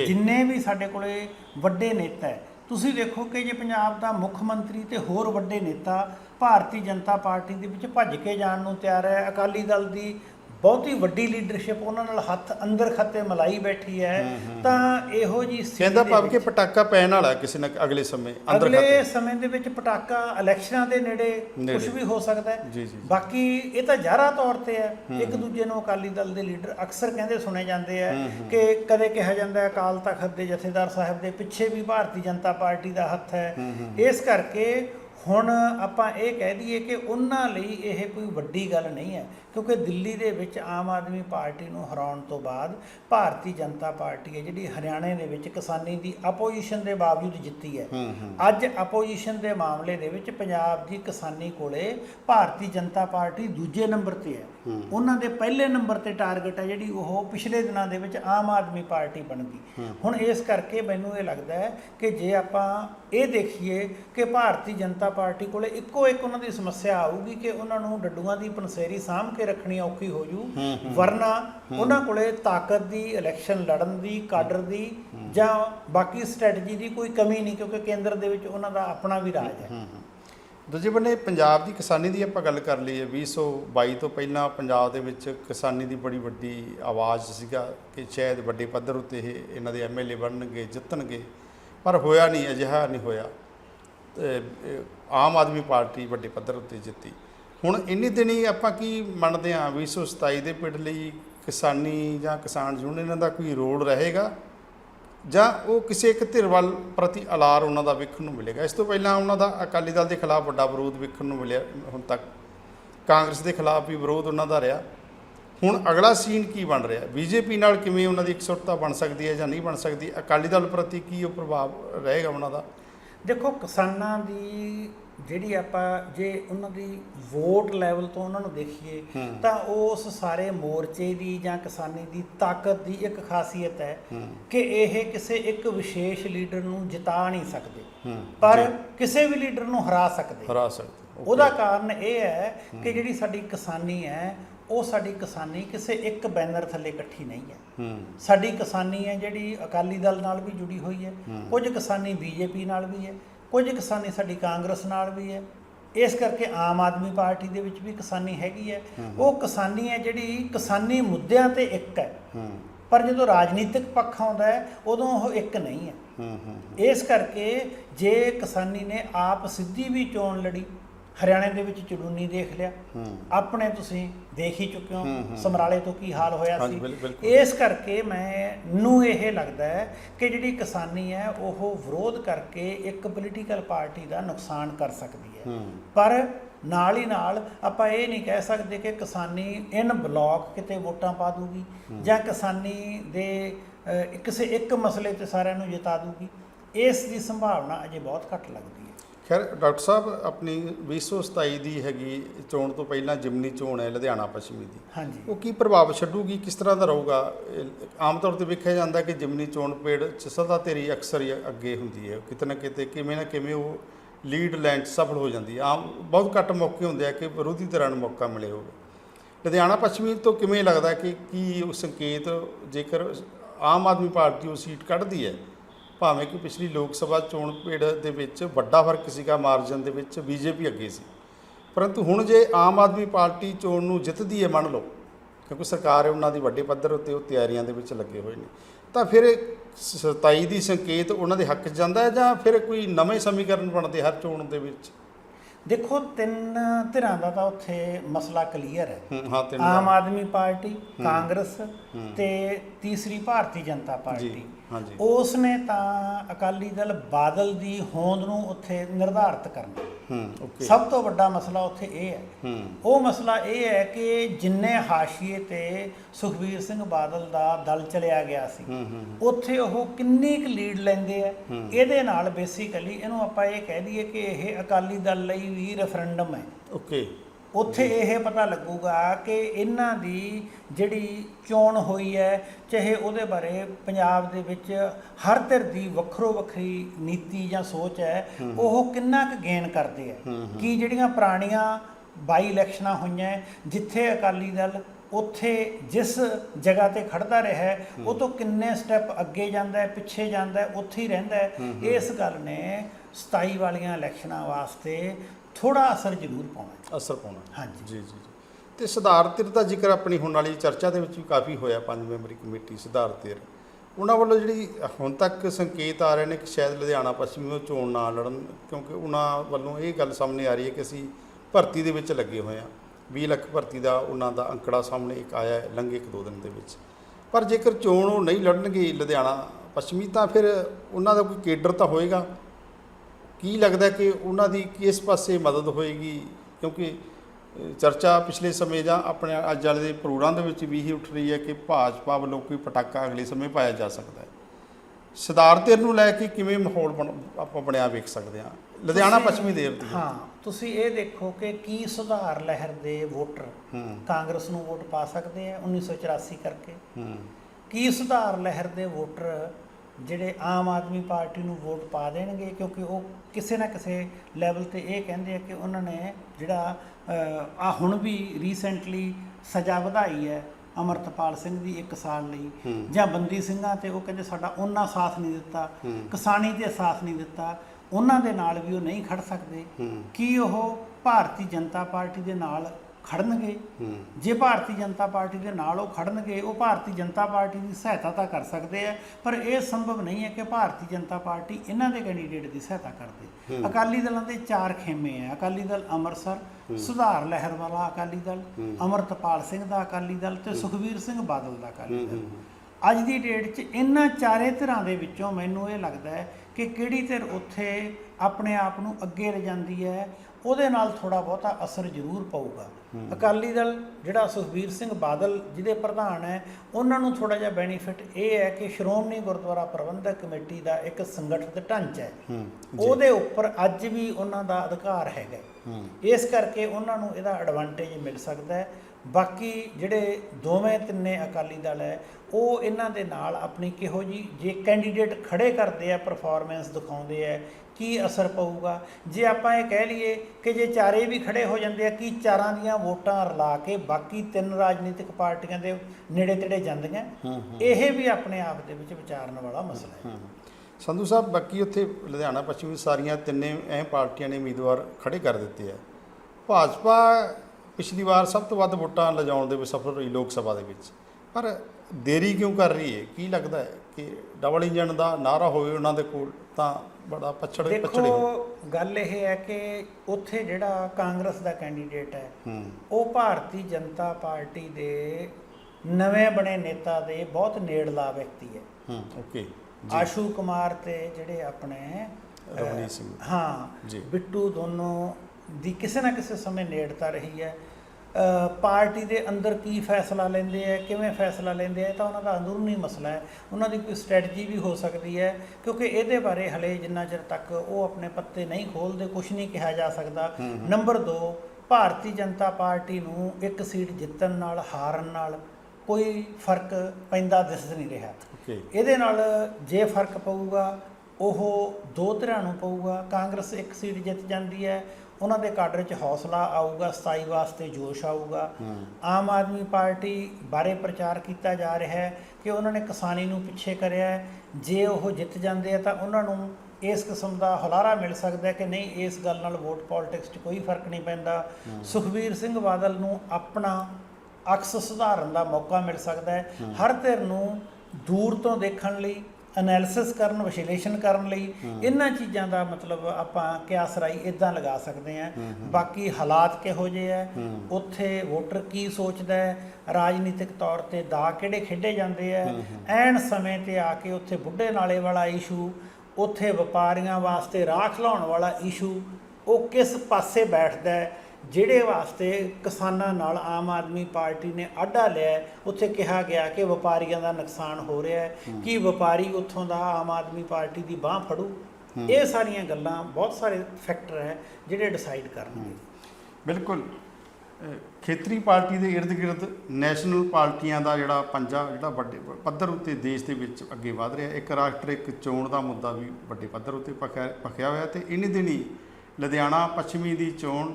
ਜਿੰਨੇ ਵੀ ਸਾਡੇ ਕੋਲੇ ਵੱਡੇ ਨੇਤਾ ਹੈ ਤੁਸੀਂ ਦੇਖੋ ਕਿ ਜੇ ਪੰਜਾਬ ਦਾ ਮੁੱਖ ਮੰਤਰੀ ਤੇ ਹੋਰ ਵੱਡੇ ਨੇਤਾ ਭਾਰਤੀ ਜਨਤਾ ਪਾਰਟੀ ਦੇ ਵਿੱਚ ਭੱਜ ਕੇ ਜਾਣ ਨੂੰ ਤਿਆਰ ਹੈ ਅਕਾਲੀ ਦਲ ਦੀ ਬਹੁਤੀ ਵੱਡੀ ਲੀਡਰਸ਼ਿਪ ਉਹਨਾਂ ਨਾਲ ਹੱਥ ਅੰਦਰ ਖੱਤੇ ਮਲਾਈ ਬੈਠੀ ਹੈ। ਤਾਂ ਇਹੋ ਜੀ ਕਹਿੰਦਾ ਭਾਵ ਕਿ ਪਟਾਕਾ ਪੈਣ ਵਾਲਾ ਕਿਸੇ ਨਾ ਅਗਲੇ ਸਮੇਂ ਅੰਦਰ ਅਗਲੇ ਖਾਤੇ। ਸਮੇਂ ਦੇ ਵਿੱਚ ਪਟਾਕਾ ਇਲੈਕਸ਼ਨਾਂ ਦੇ ਨੇੜੇ। ਕੁਝ ਵੀ ਹੋ ਸਕਦਾ ਹੈ। ਬਾਕੀ ਇਹ ਤਾਂ ਜ਼ਾਹਰਾ ਤੌਰ ਤੇ ਹੈ। ਇੱਕ ਦੂਜੇ ਨੂੰ ਅਕਾਲੀ ਦਲ ਦੇ ਲੀਡਰ ਅਕਸਰ ਕਹਿੰਦੇ ਸੁਣੇ ਜਾਂਦੇ ਆ ਕਿ ਕਦੇ ਕਿਹਾ ਜਾਂਦਾ ਹੈ ਅਕਾਲ ਤਖਤ ਦੇ ਜਥੇਦਾਰ ਸਾਹਿਬ ਦੇ ਪਿੱਛੇ ਵੀ ਭਾਰਤੀ ਜਨਤਾ ਪਾਰਟੀ ਦਾ ਹੱਥ ਹੈ। ਇਸ ਕਰਕੇ ਹੁਣ ਆਪਾਂ ਇਹ ਕਹਿ ਦਈਏ ਕਿ ਉਹਨਾਂ ਲਈ ਇਹ ਕੋਈ ਵੱਡੀ ਗੱਲ ਨਹੀਂ ਹੈ। ਕਿਉਂਕਿ ਦਿੱਲੀ ਦੇ ਵਿੱਚ ਆਮ ਆਦਮੀ ਪਾਰਟੀ ਨੂੰ ਹਰਾਉਣ ਤੋਂ ਬਾਅਦ ਭਾਰਤੀ ਜਨਤਾ ਪਾਰਟੀ ਹੈ ਜਿਹੜੀ ਹਰਿਆਣੇ ਦੇ ਵਿੱਚ ਕਿਸਾਨੀ ਦੀ ਆਪੋਜੀਸ਼ਨ ਦੇ ਬਾਵਜੂਦ ਜਿੱਤੀ ਹੈ। ਅੱਜ ਆਪੋਜੀਸ਼ਨ ਦੇ ਮਾਮਲੇ ਦੇ ਵਿੱਚ ਪੰਜਾਬ ਦੀ ਕਿਸਾਨੀ ਕੋਲੇ ਭਾਰਤੀ ਜਨਤਾ ਪਾਰਟੀ ਦੂਜੇ ਨੰਬਰ ਤੇ ਹੈ। ਉਹਨਾਂ ਦੇ ਪਹਿਲੇ ਨੰਬਰ ਤੇ ਟਾਰਗੇਟ ਹੈ ਜਿਹੜੀ ਉਹ ਪਿਛਲੇ ਦਿਨਾਂ ਦੇ ਵਿੱਚ ਆਮ ਆਦਮੀ ਪਾਰਟੀ ਬਣ ਗਈ। ਹੁਣ ਇਸ ਕਰਕੇ ਮੈਨੂੰ ਇਹ ਲੱਗਦਾ ਹੈ ਕਿ ਜੇ ਆਪਾਂ ਇਹ ਦੇਖੀਏ ਕਿ ਭਾਰਤੀ ਜਨਤਾ ਪਾਰਟੀ ਕੋਲੇ ਇੱਕੋ ਇੱਕ ਉਹਨਾਂ ਦੀ ਸਮੱਸਿਆ ਆਊਗੀ ਕਿ ਉਹਨਾਂ ਨੂੰ ਡੱਡੂਆਂ ਦੀ ਪਨਸੇਰੀ ਸਾਂਭ ਕੇ ਰੱਖਣੀ ਔਖੀ ਹੋ ਜੂ। ਵਰਨਾ ਉਹਨਾਂ ਕੋਲੇ ਤਾਕਤ ਦੀ ਇਲੈਕਸ਼ਨ ਲੜਨ ਦੀ ਕਾਡਰ ਦੀ ਜਾਂ ਬਾਕੀ ਸਟ੍ਰੈਟਜੀ ਦੀ ਕੋਈ ਕਮੀ ਨਹੀਂ ਕਿਉਂਕਿ ਕੇਂਦਰ ਦੇ ਵਿੱਚ ਉਹਨਾਂ ਦਾ ਆਪਣਾ ਵੀ ਰਾਜ ਹੈ। ਦੂਜੇ ਬੰਨੇ ਪੰਜਾਬ ਦੀ ਕਿਸਾਨੀ ਦੀ ਆਪਾਂ ਗੱਲ ਕਰ ਲਈਏ। 2022 ਤੋਂ ਪਹਿਲਾਂ ਪੰਜਾਬ ਦੇ ਵਿੱਚ ਕਿਸਾਨੀ ਦੀ ਬੜੀ ਵੱਡੀ ਆਵਾਜ਼ ਸੀਗਾ ਕਿ ਸ਼ਾਇਦ ਵੱਡੇ ਪੱਧਰ ਉੱਤੇ ਇਹ ਇਹਨਾਂ ਦੇ ਐਮਐਲਏ ਬਣਨਗੇ ਜਿੱਤਣਗੇ। ਪਰ ਹੋਇਆ ਨਹੀਂ ਅਜਿਹਾ ਨਹੀਂ ਹੋਇਆ। ਆਮ ਆਦਮੀ ਪਾਰਟੀ ਵੱਡੇ ਪੱਧਰ ਉੱਤੇ ਜਿੱਤੀ। ਹੁਣ ਇੰਨੀ ਦਿਨੀ ਆਪਾਂ ਕੀ ਮੰਨਦੇ ਹਾਂ 2027 ਦੇ ਪਿੰਡ ਲਈ ਕਿਸਾਨੀ ਜਾਂ ਕਿਸਾਨ ਯੂਨੀਅਨਾਂ ਦਾ ਕੋਈ ਰੋਲ ਰਹੇਗਾ? ਜਾਂ ਉਹ ਕਿਸੇ ਇੱਕ ਧਿਰ ਵੱਲ ਪ੍ਰਤੀ ਅਲਾਰ ਉਹਨਾਂ ਦਾ ਵੇਖਣ ਨੂੰ ਮਿਲੇਗਾ? ਇਸ ਤੋਂ ਪਹਿਲਾਂ ਉਹਨਾਂ ਦਾ ਅਕਾਲੀ ਦਲ ਦੇ ਖਿਲਾਫ ਵੱਡਾ ਵਿਰੋਧ ਵੇਖਣ ਨੂੰ ਮਿਲਿਆ ਹੁਣ ਤੱਕ। ਕਾਂਗਰਸ ਦੇ ਖਿਲਾਫ ਵੀ ਵਿਰੋਧ ਉਹਨਾਂ ਦਾ ਰਿਹਾ। ਹੁਣ ਅਗਲਾ ਸੀਨ ਕੀ ਬਣ ਰਿਹਾ? ਬੀਜੇਪੀ ਨਾਲ ਕਿਵੇਂ ਉਹਨਾਂ ਦੀ ਇਕਸੁਰਤਾ ਬਣ ਸਕਦੀ ਹੈ ਜਾਂ ਨਹੀਂ ਬਣ ਸਕਦੀ? ਅਕਾਲੀ ਦਲ ਪ੍ਰਤੀ ਕੀ ਉਹ ਪ੍ਰਭਾਵ ਰਹੇਗਾ ਉਹਨਾਂ ਦਾ? ਦੇਖੋ, ਕਿਸਾਨਾਂ ਦੀ ਜਿਹੜੀ ਆਪਾਂ ਜੇ ਉਹਨਾਂ ਦੀ ਵੋਟ ਲੈਵਲ ਤੋਂ ਉਹਨਾਂ ਨੂੰ ਦੇਖੀਏ। ਤਾਂ ਉਸ ਸਾਰੇ ਮੋਰਚੇ ਦੀ ਜਾਂ ਕਿਸਾਨੀ ਦੀ ਤਾਕਤ ਦੀ ਇੱਕ ਖਾਸੀਅਤ ਹੈ ਕਿ ਇਹ ਕਿਸੇ ਇੱਕ ਵਿਸ਼ੇਸ਼ ਲੀਡਰ ਨੂੰ ਜਿਤਾ ਨਹੀਂ ਸਕਦੇ। ਪਰ ਕਿਸੇ ਵੀ ਲੀਡਰ ਨੂੰ ਹਰਾ ਸਕਦੇ। ਹਰਾ ਸਕਦੇ। ਉਹਦਾ ਕਾਰਨ ਇਹ ਹੈ ਕਿ ਜਿਹੜੀ ਸਾਡੀ ਕਿਸਾਨੀ ਹੈ ਉਹ ਸਾਡੀ ਕਿਸਾਨੀ ਕਿਸੇ ਇੱਕ ਬੈਨਰ ਥੱਲੇ ਇਕੱਠੀ ਨਹੀਂ ਹੈ। ਸਾਡੀ ਕਿਸਾਨੀ ਹੈ ਜਿਹੜੀ ਅਕਾਲੀ ਦਲ ਨਾਲ ਵੀ ਜੁੜੀ ਹੋਈ ਹੈ ਹੂੰ। ਕੁਝ ਕਿਸਾਨੀ ਬੀਜੇਪੀ ਨਾਲ ਵੀ ਹੈ ਕੁਝ ਕਿਸਾਨੀ ਸਾਡੀ ਕਾਂਗਰਸ ਨਾਲ ਵੀ ਹੈ। ਇਸ ਕਰਕੇ ਆਮ ਆਦਮੀ ਪਾਰਟੀ ਦੇ ਵਿੱਚ ਵੀ ਕਿਸਾਨੀ ਹੈਗੀ ਹੈ। ਉਹ ਕਿਸਾਨੀ ਹੈ ਜਿਹੜੀ ਕਿਸਾਨੀ ਮੁੱਦਿਆਂ ਤੇ ਇੱਕ ਹੈ। ਪਰ ਜਦੋਂ ਰਾਜਨੀਤਿਕ ਪੱਖ ਆਉਂਦਾ ਹੈ ਉਦੋਂ ਉਹ ਇੱਕ ਨਹੀਂ ਹੂੰ। ਇਸ ਕਰਕੇ ਜੇ ਕਿਸਾਨੀ ਨੇ ਆਪ ਸਿੱਧੀ ਵੀ ਚੋਣ ਲੜੀ ਹਰਿਆਣੇ ਦੇ ਵਿੱਚ ਚੜੂਨੀ ਦੇਖ ਲਿਆ। ਆਪਣੇ ਤੁਸੀਂ ਦੇਖ ਹੀ ਚੁੱਕੇ ਹੋ। ਸਮਰਾਲੇ ਤੋਂ ਕੀ ਹਾਲ ਹੋਇਆ ਸੀ। ਇਸ ਕਰਕੇ ਮੈਨੂੰ ਇਹ ਲੱਗਦਾ ਹੈ ਕਿ ਜਿਹੜੀ ਕਿਸਾਨੀ ਹੈ ਉਹ ਵਿਰੋਧ ਕਰਕੇ ਇੱਕ ਪੋਲੀਟੀਕਲ ਪਾਰਟੀ ਦਾ ਨੁਕਸਾਨ ਕਰ ਸਕਦੀ ਹੈ। ਪਰ ਨਾਲ ਹੀ ਨਾਲ ਆਪਾਂ ਇਹ ਨਹੀਂ ਕਹਿ ਸਕਦੇ ਕਿ ਕਿਸਾਨੀ ਇਨ ਬਲਾਕ ਕਿਤੇ ਵੋਟਾਂ ਪਾ ਦੂਗੀ ਜਾਂ ਕਿਸਾਨੀ ਦੇ ਕਿਸੇ ਇੱਕ ਮਸਲੇ ਤੇ ਸਾਰਿਆਂ ਨੂੰ ਜਿਤਾ ਦੂਗੀ। ਇਸ ਦੀ ਸੰਭਾਵਨਾ ਅਜੇ ਬਹੁਤ ਘੱਟ ਲੱਗਦੀ ਹੈ। ਖੈਰ ਡਾਕਟਰ ਸਾਹਿਬ ਆਪਣੀ 2027 ਦੀ ਹੈਗੀ ਚੋਣ ਤੋਂ ਪਹਿਲਾਂ ਜਿਮਨੀ ਚੋਣ ਹੈ ਲੁਧਿਆਣਾ ਪੱਛਮੀ ਦੀ। ਹਾਂਜੀ। ਉਹ ਕੀ ਪ੍ਰਭਾਵ ਛੱਡੂਗੀ? ਕਿਸ ਤਰ੍ਹਾਂ ਦਾ ਰਹੂਗਾ? ਆਮ ਤੌਰ ਤੇ ਵੇਖਿਆ ਜਾਂਦਾ ਕਿ ਜਿਮਨੀ ਚੋਣ ਪੇੜ ਚ ਸਦਾ ਤੇਰੀ ਅਕਸਰ ਹੀ ਅੱਗੇ ਹੁੰਦੀ ਹੈ। ਕਿਤੇ ਨਾ ਕਿਤੇ ਕਿਵੇਂ ਨਾ ਕਿਵੇਂ ਉਹ ਲੀਡ ਲੈਂਡ ਸਫਲ ਹੋ ਜਾਂਦੀ ਹੈ। ਆਮ ਬਹੁਤ ਘੱਟ ਮੌਕੇ ਹੁੰਦੇ ਆ ਕਿ ਵਿਰੋਧੀ ਧਿਰਾਂ ਨੂੰ ਮੌਕਾ ਮਿਲੇ ਹੋਵੇ। ਲੁਧਿਆਣਾ ਪੱਛਮੀ ਤੋਂ ਕਿਵੇਂ ਲੱਗਦਾ ਕਿ ਕੀ ਉਹ ਸੰਕੇਤ ਜੇਕਰ ਆਮ ਆਦਮੀ ਪਾਰਟੀ ਉਹ ਸੀਟ ਕੱਢਦੀ ਹੈ ਭਾਵੇਂ ਕਿ ਪਿਛਲੀ ਲੋਕ ਸਭਾ ਚੋਣ ਪੇੜ ਦੇ ਵਿੱਚ ਵੱਡਾ ਫ਼ਰਕ ਸੀਗਾ ਮਾਰਜਨ ਦੇ ਵਿੱਚ ਬੀਜੇਪੀ ਅੱਗੇ ਸੀ। ਪਰੰਤੂ ਹੁਣ ਜੇ ਆਮ ਆਦਮੀ ਪਾਰਟੀ ਚੋਣ ਨੂੰ ਜਿੱਤਦੀ ਹੈ ਮੰਨ ਲਓ ਕਿਉਂਕਿ ਸਰਕਾਰ ਉਹਨਾਂ ਦੀ ਵੱਡੇ ਪੱਧਰ ਉੱਤੇ ਉਹ ਤਿਆਰੀਆਂ ਦੇ ਵਿੱਚ ਲੱਗੇ ਹੋਏ ਨੇ ਤਾਂ ਫਿਰ ਇਹ 27 ਦੀ ਸੰਕੇਤ ਉਹਨਾਂ ਦੇ ਹੱਕ 'ਚ ਜਾਂਦਾ ਹੈ ਜਾਂ ਫਿਰ ਕੋਈ ਨਵੇਂ ਸਮੀਕਰਨ ਬਣਦੇ ਹਰ ਚੋਣ ਦੇ ਵਿੱਚ? ਦੇਖੋ ਤਿੰਨ ਧਿਰਾਂ ਦਾ ਤਾਂ ਉੱਥੇ ਮਸਲਾ ਕਲੀਅਰ ਹੈ। ਹੂੰ, ਹਾਂ ਤਿੰਨ ਆਮ ਆਦਮੀ ਪਾਰਟੀ ਕਾਂਗਰਸ। ਤੇ ਤੀਸਰੀ ਭਾਰਤੀ ਜਨਤਾ ਪਾਰਟੀ। ਉਸ ਨੇ ਤਾਂ ਅਕਾਲੀ ਦਲ ਬਾਦਲ ਦੀ ਹੋਂਦ ਨੂੰ ਉੱਥੇ ਨਿਰਧਾਰਤ ਕਰਨਾ। ਹੂੰ ਓਕੇ। ਸਭ ਤੋਂ ਵੱਡਾ ਮਸਲਾ ਉੱਥੇ ਇਹ ਹੈ। ਹੂੰ। ਉਹ ਮਸਲਾ ਇਹ ਹੈ ਕਿ ਜਿੰਨੇ ਹਾਸ਼ੀਏ ਤੇ ਸੁਖਬੀਰ ਸਿੰਘ ਬਾਦਲ ਦਾ ਦਲ ਚਲਿਆ ਗਿਆ ਸੀ ਉੱਥੇ ਉਹ ਕਿੰਨੀ ਕੁ ਲੀਡ ਲੈਂਦੇ ਆ। ਇਹਦੇ ਨਾਲ ਬੇਸਿਕਲੀ ਇਹਨੂੰ ਆਪਾਂ ਇਹ ਕਹਿ ਦਈਏ ਕਿ ਇਹ ਅਕਾਲੀ ਦਲ ਲਈ ਵੀ ਰੈਫਰੈਂਡਮ ਹੈ। ਓਕੇ। ਉੱਥੇ ਇਹ ਪਤਾ ਲੱਗੂਗਾ ਕਿ ਇਹਨਾਂ ਦੀ ਜਿਹੜੀ ਚੋਣ ਹੋਈ ਹੈ ਚਾਹੇ ਉਹਦੇ ਬਾਰੇ ਪੰਜਾਬ ਦੇ ਵਿੱਚ ਹਰ ਧਿਰ ਦੀ ਵੱਖਰੋ ਵੱਖਰੀ ਨੀਤੀ ਜਾਂ ਸੋਚ ਹੈ ਉਹ ਕਿੰਨਾ ਕੁ ਗੇਨ ਕਰਦੇ ਆ। ਕੀ ਜਿਹੜੀਆਂ ਪੁਰਾਣੀਆਂ ਬਾਈ ਇਲੈਕਸ਼ਨਾਂ ਹੋਈਆਂ ਅਕਾਲੀ ਅਕਾਲੀ ਦਲ ਉੱਥੇ ਜਿਸ ਜਗ੍ਹਾ ਤੇ ਖੜਦਾ ਰਿਹਾ ਉਹ ਤੋਂ ਕਿੰਨੇ ਸਟੈਪ ਅੱਗੇ ਜਾਂਦਾ ਪਿੱਛੇ ਜਾਂਦਾ ਉੱਥੇ ਹੀ ਰਹਿੰਦਾ ਇਸ ਗੱਲ ਨੇ 27 ਵਾਲੀਆਂ ਇਲੈਕਸ਼ਨਾਂ ਵਾਸਤੇ ਥੋੜਾ ਅਸਰ ਜ਼ਰੂਰ ਪਾਉਣਾ ਹੈ। ਅਸਰ ਪਾਉਣਾ। ਹਾਂਜੀ। ਜੀ ਜੀ ਜੀ। ਤੇ ਸੁਧਾਰ ਧਿਰ ਦਾ ਜ਼ਿਕਰ ਆਪਣੀ ਹੁਣ ਵਾਲੀ ਚਰਚਾ ਦੇ ਵਿੱਚ ਵੀ ਕਾਫੀ ਹੋਇਆ ਪੰਜ ਮੈਂਬਰੀ ਕਮੇਟੀ ਸੁਧਾਰ ਧਿਰ ਉਹਨਾਂ ਵੱਲੋਂ ਜਿਹੜੀ ਹੁਣ ਤੱਕ ਸੰਕੇਤ ਆ ਰਹੇ ਨੇ ਕਿ ਸ਼ਾਇਦ ਲੁਧਿਆਣਾ ਪੱਛਮੀ ਉਹ ਚੋਣ ਨਾ ਲੜਨ ਕਿਉਂਕਿ ਉਹਨਾਂ ਵੱਲੋਂ ਇਹ ਗੱਲ ਸਾਹਮਣੇ ਆ ਰਹੀ ਹੈ ਕਿ ਅਸੀਂ ਭਰਤੀ ਦੇ ਵਿੱਚ ਲੱਗੇ ਹੋਏ ਹਾਂ। 20 ਲੱਖ ਭਰਤੀ ਦਾ ਉਹਨਾਂ ਦਾ ਅੰਕੜਾ ਸਾਹਮਣੇ ਇੱਕ ਆਇਆ ਹੈ ਲੰਘੇ ਇੱਕ ਦੋ ਦਿਨ ਦੇ ਵਿੱਚ। ਪਰ ਜੇਕਰ ਚੋਣ ਉਹ ਨਹੀਂ ਲੜਨਗੇ ਲੁਧਿਆਣਾ ਪੱਛਮੀ ਤਾਂ ਫਿਰ ਉਹਨਾਂ ਦਾ ਕੋਈ ਕੇਡਰ ਤਾਂ ਹੋਏਗਾ। ਕੀ ਲੱਗਦਾ ਕਿ ਉਹਨਾਂ ਦੀ ਕਿਸ ਪਾਸੇ ਮਦਦ ਹੋਏਗੀ? ਕਿਉਂਕਿ ਚਰਚਾ ਪਿਛਲੇ ਸਮੇਂ ਜਾਂ ਆਪਣੇ ਅੱਜ ਵਾਲੇ ਦੇ ਪ੍ਰੋਗਰਾਮ ਦੇ ਵਿੱਚ ਵੀ ਹੀ ਉੱਠ ਰਹੀ ਹੈ ਕਿ ਭਾਜਪਾ ਵੱਲੋਂ ਕੋਈ ਪਟਾਕਾ ਅਗਲੇ ਸਮੇਂ ਪਾਇਆ ਜਾ ਸਕਦਾ ਹੈ। ਧਿਰ ਨੂੰ ਲੈ ਕੇ ਕਿਵੇਂ ਮਾਹੌਲ ਆਪਾਂ ਬਣਿਆ ਵੇਖ ਸਕਦੇ ਹਾਂ। ਲੁਧਿਆਣਾ ਪੱਛਮੀ ਦੇਵ ਦੀ ਹਾਂ ਤੁਸੀਂ ਇਹ ਦੇਖੋ ਕਿ ਕੀ ਸੁਧਾਰ ਲਹਿਰ ਦੇ ਵੋਟਰ ਕਾਂਗਰਸ ਨੂੰ ਵੋਟ ਪਾ ਸਕਦੇ ਆ 1984 ਕਰਕੇ। ਕੀ ਸੁਧਾਰ ਲਹਿਰ ਦੇ ਵੋਟਰ ਜਿਹੜੇ ਆਮ ਆਦਮੀ ਪਾਰਟੀ ਨੂੰ ਵੋਟ ਪਾ ਦੇਣਗੇ ਕਿਉਂਕਿ ਉਹ ਕਿਸੇ ਨਾ ਕਿਸੇ ਲੈਵਲ ਤੇ ਇਹ ਕਹਿੰਦੇ ਆ ਕਿ ਉਹਨਾਂ ਨੇ ਜਿਹੜਾ ਆ ਹੁਣ ਵੀ ਰੀਸੈਂਟਲੀ ਸਜ਼ਾ ਵਧਾਈ ਹੈ ਅਮਰਤਪਾਲ ਸਿੰਘ ਦੀ 1 ਸਾਲ ਲਈ। ਜਾਂ ਬੰਦੀ ਸਿੰਘਾਂ ਤੇ ਉਹ ਕਹਿੰਦੇ ਸਾਡਾ ਉਹਨਾਂ ਸਾਥ ਨਹੀਂ ਦਿੱਤਾ। ਕਿਸਾਨੀ ਤੇ ਸਾਥ ਨਹੀਂ ਦਿੱਤਾ ਉਹਨਾਂ ਦੇ ਨਾਲ ਵੀ ਉਹ ਨਹੀਂ ਖੜ ਸਕਦੇ ਕੀ ਉਹ ਭਾਰਤੀ ਜਨਤਾ ਪਾਰਟੀ ਦੇ ਨਾਲ ਖੜਨਗੇ। ਜੇ ਭਾਰਤੀ ਜਨਤਾ ਪਾਰਟੀ ਦੇ ਨਾਲ ਉਹ ਖੜਨਗੇ ਉਹ ਭਾਰਤੀ ਜਨਤਾ ਪਾਰਟੀ ਦੀ ਸਹਾਇਤਾ ਤਾਂ ਕਰ ਸਕਦੇ ਆ ਪਰ ਇਹ ਸੰਭਵ ਨਹੀਂ ਹੈ ਕਿ ਭਾਰਤੀ ਜਨਤਾ ਪਾਰਟੀ ਇਹਨਾਂ ਦੇ ਕੈਂਡੀਡੇਟ ਦੀ ਸਹਾਇਤਾ ਕਰਦੇ। ਅਕਾਲੀ ਦਲਾਂ ਦੇ ਚਾਰ ਖੇਮੇ ਆ ਅਕਾਲੀ ਦਲ ਅੰਮ੍ਰਿਤਸਰ ਸੁਧਾਰ ਲਹਿਰ ਵਾਲਾ ਅਕਾਲੀ ਦਲ। ਅਮਰਤਪਾਲ ਸਿੰਘ ਦਾ ਅਕਾਲੀ ਦਲ ਤੇ ਸੁਖਬੀਰ ਸਿੰਘ ਬਾਦਲ ਦਾ ਅਕਾਲੀ ਦਲ। ਅੱਜ ਦੀ ਡੇਟ 'ਚ ਇਹਨਾਂ ਚਾਰੇ ਧਿਰਾਂ ਦੇ ਵਿੱਚੋਂ ਮੈਨੂੰ ਇਹ ਲੱਗਦਾ ਹੈ ਕਿ ਕਿਹੜੀ ਧਿਰ ਉੱਥੇ ਆਪਣੇ ਆਪ ਨੂੰ ਅੱਗੇ ਲਿਜਾਂਦੀ ਹੈ ਉਹਦੇ ਨਾਲ ਥੋੜਾ ਬਹੁਤਾ ਅਸਰ ਜ਼ਰੂਰ ਪਊਗਾ। ਅਕਾਲੀ ਦਲ ਜਿਹੜਾ ਸੁਖਬੀਰ ਸਿੰਘ ਬਾਦਲ ਜਿਹਦੇ ਪ੍ਰਧਾਨ ਹੈ ਉਹਨਾਂ ਨੂੰ ਥੋੜਾ ਜਿਹਾ ਬੈਨੀਫਿਟ ਇਹ ਹੈ ਕਿ ਸ਼੍ਰੋਮਣੀ ਗੁਰਦੁਆਰਾ ਪ੍ਰਬੰਧਕ ਕਮੇਟੀ ਦਾ ਇੱਕ ਸੰਗਠਿਤ ਢਾਂਚਾ ਹੈ। ਉਹਦੇ ਉੱਪਰ ਅੱਜ ਵੀ ਉਹਨਾਂ ਦਾ ਅਧਿਕਾਰ ਹੈਗਾ। ਇਸ ਕਰਕੇ ਉਹਨਾਂ ਨੂੰ ਇਹਦਾ ਐਡਵਾਂਟੇਜ ਮਿਲ ਸਕਦਾ ਹੈ। ਬਾਕੀ ਜਿਹੜੇ ਦੋਵੇਂ ਤਿੰਨੇ ਅਕਾਲੀ ਦਲ ਹੈ ਉਹ ਇਹਨਾਂ ਦੇ ਨਾਲ ਆਪਣੀ ਕਿਹੋ ਜੀ ਜੇ ਕੈਂਡੀਡੇਟ ਖੜੇ ਕਰਦੇ ਆ ਪਰਫਾਰਮੈਂਸ ਦਿਖਾਉਂਦੇ ਆ ਕੀ ਅਸਰ ਪਊਗਾ? ਜੇ ਆਪਾਂ ਇਹ ਕਹਿ ਲਈਏ ਕਿ ਜੇ ਚਾਰੇ ਵੀ ਖੜੇ ਹੋ ਜਾਂਦੇ ਆ ਕੀ ਚਾਰਾਂ ਦੀਆਂ ਵੋਟਾਂ ਰਲਾ ਕੇ ਬਾਕੀ ਤਿੰਨ ਰਾਜਨੀਤਿਕ ਪਾਰਟੀਆਂ ਦੇ ਨੇੜੇ ਤੇੜੇ ਜਾਂਦੀਆਂ। ਇਹ ਵੀ ਆਪਣੇ ਆਪ ਦੇ ਵਿੱਚ ਵਿਚਾਰਨ ਵਾਲਾ ਮਸਲਾ ਹੈ। ਸੰਧੂ ਸਾਹਿਬ ਬਾਕੀ ਉੱਥੇ ਲੁਧਿਆਣਾ ਪੱਛਮੀ ਸਾਰੀਆਂ ਤਿੰਨੇ ਅਹਿਮ ਪਾਰਟੀਆਂ ਨੇ ਉਮੀਦਵਾਰ ਖੜੇ ਕਰ ਦਿੱਤੇ ਆ। ਭਾਜਪਾ ਪਿਛਲੀ ਵਾਰ ਸਭ ਤੋਂ ਵੱਧ ਵੋਟਾਂ ਲਿਜਾਉਣ ਦੇ ਵਿੱਚ ਸਫਲ ਰਹੀ ਲੋਕ ਸਭਾ ਦੇ ਵਿੱਚ। ਪਰ ਦੇਰੀ ਕਿਉਂ ਕਰ ਰਹੀ ਹੈ? ਕੀ ਲੱਗਦਾ ਹੈ ਕਿ ਡਬਲ ਇੰਜਨ ਦਾ ਨਾਰਾ ਹੋਵੇ ਉਹਨਾਂ ਦੇ ਕੋਲ ਤਾਂ ਬੜਾ ਪਛੜੇ ਪਛੜੇ ਦੇਖੋ ਗੱਲ ਇਹ ਹੈ ਕਿ ਉੱਥੇ ਜਿਹੜਾ ਕਾਂਗਰਸ ਦਾ ਕੈਂਡੀਡੇਟ ਹੈ ਉਹ ਭਾਰਤੀ ਜਨਤਾ ਪਾਰਟੀ ਦੇ ਨਵੇਂ ਬਣੇ ਨੇਤਾ ਦੇ ਬਹੁਤ ਨੇੜਲਾ ਵਿਅਕਤੀ ਹੈ। ਹੂੰ ਓਕੇ। ਆਸ਼ੂ ਕੁਮਾਰ ਤੇ ਜਿਹੜੇ ਆਪਣੇ ਰਵਨੀਤ ਸਿੰਘ। ਹਾਂ। ਬਿੱਟੂ ਦੋਨੋਂ ਦੀ ਕਿਸੇ ਨਾ ਕਿਸੇ ਸਮੇਂ ਨੇੜਤਾ ਰਹੀ ਹੈ। ਪਾਰਟੀ ਦੇ ਅੰਦਰ ਕੀ ਫੈਸਲਾ ਲੈਂਦੇ ਆ ਕਿਵੇਂ ਫੈਸਲਾ ਲੈਂਦੇ ਆ ਇਹ ਤਾਂ ਉਹਨਾਂ ਦਾ ਅੰਦਰੂਨੀ ਮਸਲਾ ਹੈ। ਉਹਨਾਂ ਦੀ ਕੋਈ ਸਟ੍ਰੈਟਜੀ ਵੀ ਹੋ ਸਕਦੀ ਹੈ ਕਿਉਂਕਿ ਇਹਦੇ ਬਾਰੇ ਹਲੇ ਜਿੰਨਾ ਚਿਰ ਤੱਕ ਉਹ ਆਪਣੇ ਪੱਤੇ ਨਹੀਂ ਖੋਲਦੇ ਕੁਝ ਨਹੀਂ ਕਿਹਾ ਜਾ ਸਕਦਾ। ਨੰਬਰ 2 ਭਾਰਤੀ ਜਨਤਾ ਪਾਰਟੀ ਨੂੰ ਇੱਕ ਸੀਟ ਜਿੱਤਣ ਨਾਲ ਹਾਰਨ ਨਾਲ ਕੋਈ ਫ਼ਰਕ ਪੈਂਦਾ ਦਿਸ ਨਹੀਂ ਰਿਹਾ। ਇਹਦੇ ਨਾਲ ਜੇ ਫ਼ਰਕ ਪਊਗਾ ਉਹ ਦੋ ਧਿਰਾਂ ਨੂੰ ਪਊਗਾ। ਕਾਂਗਰਸ ਇੱਕ ਸੀਟ ਜਿੱਤ ਜਾਂਦੀ ਹੈ ਉਹਨਾਂ ਦੇ ਕਾਡਰ 'ਚ ਹੌਸਲਾ ਆਊਗਾ 27 ਵਾਸਤੇ ਜੋਸ਼ ਆਊਗਾ। ਆਮ ਆਦਮੀ ਪਾਰਟੀ ਬਾਰੇ ਪ੍ਰਚਾਰ ਕੀਤਾ ਜਾ ਰਿਹਾ ਹੈ ਕਿ ਉਹਨਾਂ ਨੇ ਕਿਸਾਨੀ ਨੂੰ ਪਿੱਛੇ ਕਰਿਆ। ਜੇ ਉਹ ਜਿੱਤ ਜਾਂਦੇ ਆ ਤਾਂ ਉਹਨਾਂ ਨੂੰ ਇਸ ਕਿਸਮ ਦਾ ਹੁਲਾਰਾ ਮਿਲ ਸਕਦਾ ਕਿ ਨਹੀਂ ਇਸ ਗੱਲ ਨਾਲ ਵੋਟ ਪੋਲਿਟਿਕਸ 'ਚ ਕੋਈ ਫ਼ਰਕ ਨਹੀਂ ਪੈਂਦਾ। ਸੁਖਬੀਰ ਸਿੰਘ ਬਾਦਲ ਨੂੰ ਆਪਣਾ ਅਕਸ ਸੁਧਾਰਨ ਦਾ ਮੌਕਾ ਮਿਲ ਸਕਦਾ ਹੈ। ਹਰ ਧਿਰ ਨੂੰ ਦੂਰ ਤੋਂ ਦੇਖਣ ਲਈ ਐਨਾਲਿਸਿਸ ਕਰਨ ਵਿਸ਼ਲੇਸ਼ਣ ਕਰਨ ਲਈ ਇਹਨਾਂ ਚੀਜ਼ਾਂ ਦਾ ਮਤਲਬ ਆਪਾਂ ਕਿਆਸ ਰਾਈ ਇਦਾਂ ਲਗਾ ਸਕਦੇ ਹਾਂ। ਬਾਕੀ ਹਾਲਾਤ ਕਿਹੋ ਜਿਹੇ ਹੈ। ਉੱਥੇ ਵੋਟਰ ਕੀ ਸੋਚਦਾ ਹੈ ਰਾਜਨੀਤਿਕ ਤੌਰ ਤੇ ਦਾ ਕਿਹੜੇ ਖੇਡੇ ਜਾਂਦੇ ਆ ਐਨ ਸਮੇਂ ਤੇ ਆ ਕੇ ਉੱਥੇ ਬੁੱਢੇ ਨਾਲੇ ਵਾਲਾ ਇਸ਼ੂ ਉੱਥੇ ਵਪਾਰੀਆਂ ਵਾਸਤੇ ਰਾਹ ਖਲਾਉਣ ਵਾਲਾ ਇਸ਼ੂ ਉਹ ਕਿਸ ਪਾਸੇ ਬੈਠਦਾ ਹੈ ਜਿਹੜੇ ਵਾਸਤੇ ਕਿਸਾਨਾਂ ਨਾਲ ਆਮ ਆਦਮੀ ਪਾਰਟੀ ਨੇ ਆਡਾ ਲਿਆ ਉੱਥੇ ਕਿਹਾ ਗਿਆ ਕਿ ਵਪਾਰੀਆਂ ਦਾ ਨੁਕਸਾਨ ਹੋ ਰਿਹਾ ਹੈ। ਕਿ ਵਪਾਰੀ ਉੱਥੋਂ ਦਾ ਆਮ ਆਦਮੀ ਪਾਰਟੀ ਦੀ ਬਾਹ ਫੜੂ? ਇਹ ਸਾਰੀਆਂ ਗੱਲਾਂ ਬਹੁਤ ਸਾਰੇ ਫੈਕਟਰ ਹੈ ਜਿਹੜੇ ਡਿਸਾਈਡ ਕਰਨਗੇ। ਬਿਲਕੁਲ। ਖੇਤਰੀ ਪਾਰਟੀ ਦੇ ਇਰਦ ਗਿਰਦ ਨੈਸ਼ਨਲ ਪਾਰਟੀਆਂ ਦਾ ਜਿਹੜਾ ਪੰਜਾ ਜਿਹੜਾ ਵੱਡੇ ਪੱਧਰ ਉੱਤੇ ਦੇਸ਼ ਦੇ ਵਿੱਚ ਅੱਗੇ ਵਧ ਰਿਹਾ। ਇੱਕ ਰਾਸ਼ਟਰ ਇੱਕ ਚੋਣ ਦਾ ਮੁੱਦਾ ਵੀ ਵੱਡੇ ਪੱਧਰ ਉੱਤੇ ਪਖਿਆ ਹੋਇਆ ਤੇ ਇਨੀ ਦਿਨੀ ਲੁਧਿਆਣਾ ਪੱਛਮੀ ਦੀ ਚੋਣ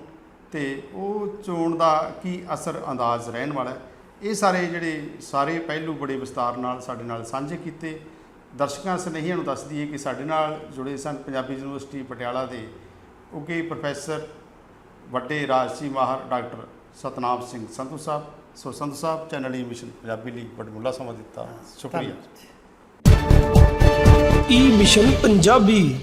ਤੇ ਉਹ ਚੋਣ ਦਾ ਕੀ ਅਸਰ ਅੰਦਾਜ਼ ਰਹਿਣ ਵਾਲਾ ਹੈ? ਇਹ ਸਾਰੇ ਜਿਹੜੇ ਸਾਰੇ ਪਹਿਲੂ ਬੜੇ ਵਿਸਤਾਰ ਨਾਲ ਸਾਡੇ ਨਾਲ ਸਾਂਝੇ ਕੀਤੇ। ਦਰਸ਼ਕਾਂ ਸਨੇਹੀਆਂ ਨੂੰ ਦੱਸ ਦਈਏ ਕਿ ਸਾਡੇ ਨਾਲ ਜੁੜੇ ਸਨ ਪੰਜਾਬੀ ਯੂਨੀਵਰਸਿਟੀ ਪਟਿਆਲਾ ਦੇ ਉੱਘੇ ਪ੍ਰੋਫੈਸਰ ਵੱਡੇ ਰਾਜਸੀ ਮਾਹਰ doctor Satnam Singh Sandhu Sahib. So Sandhu Sahib channel E mission Punjabi ਲਈ ਬੜਮੁੱਲਾ ਸਮਾਂ ਦਿੱਤਾ। ਸ਼ੁਕਰੀਆ। ਈ ਮਿਸ਼ਨ ਪੰਜਾਬੀ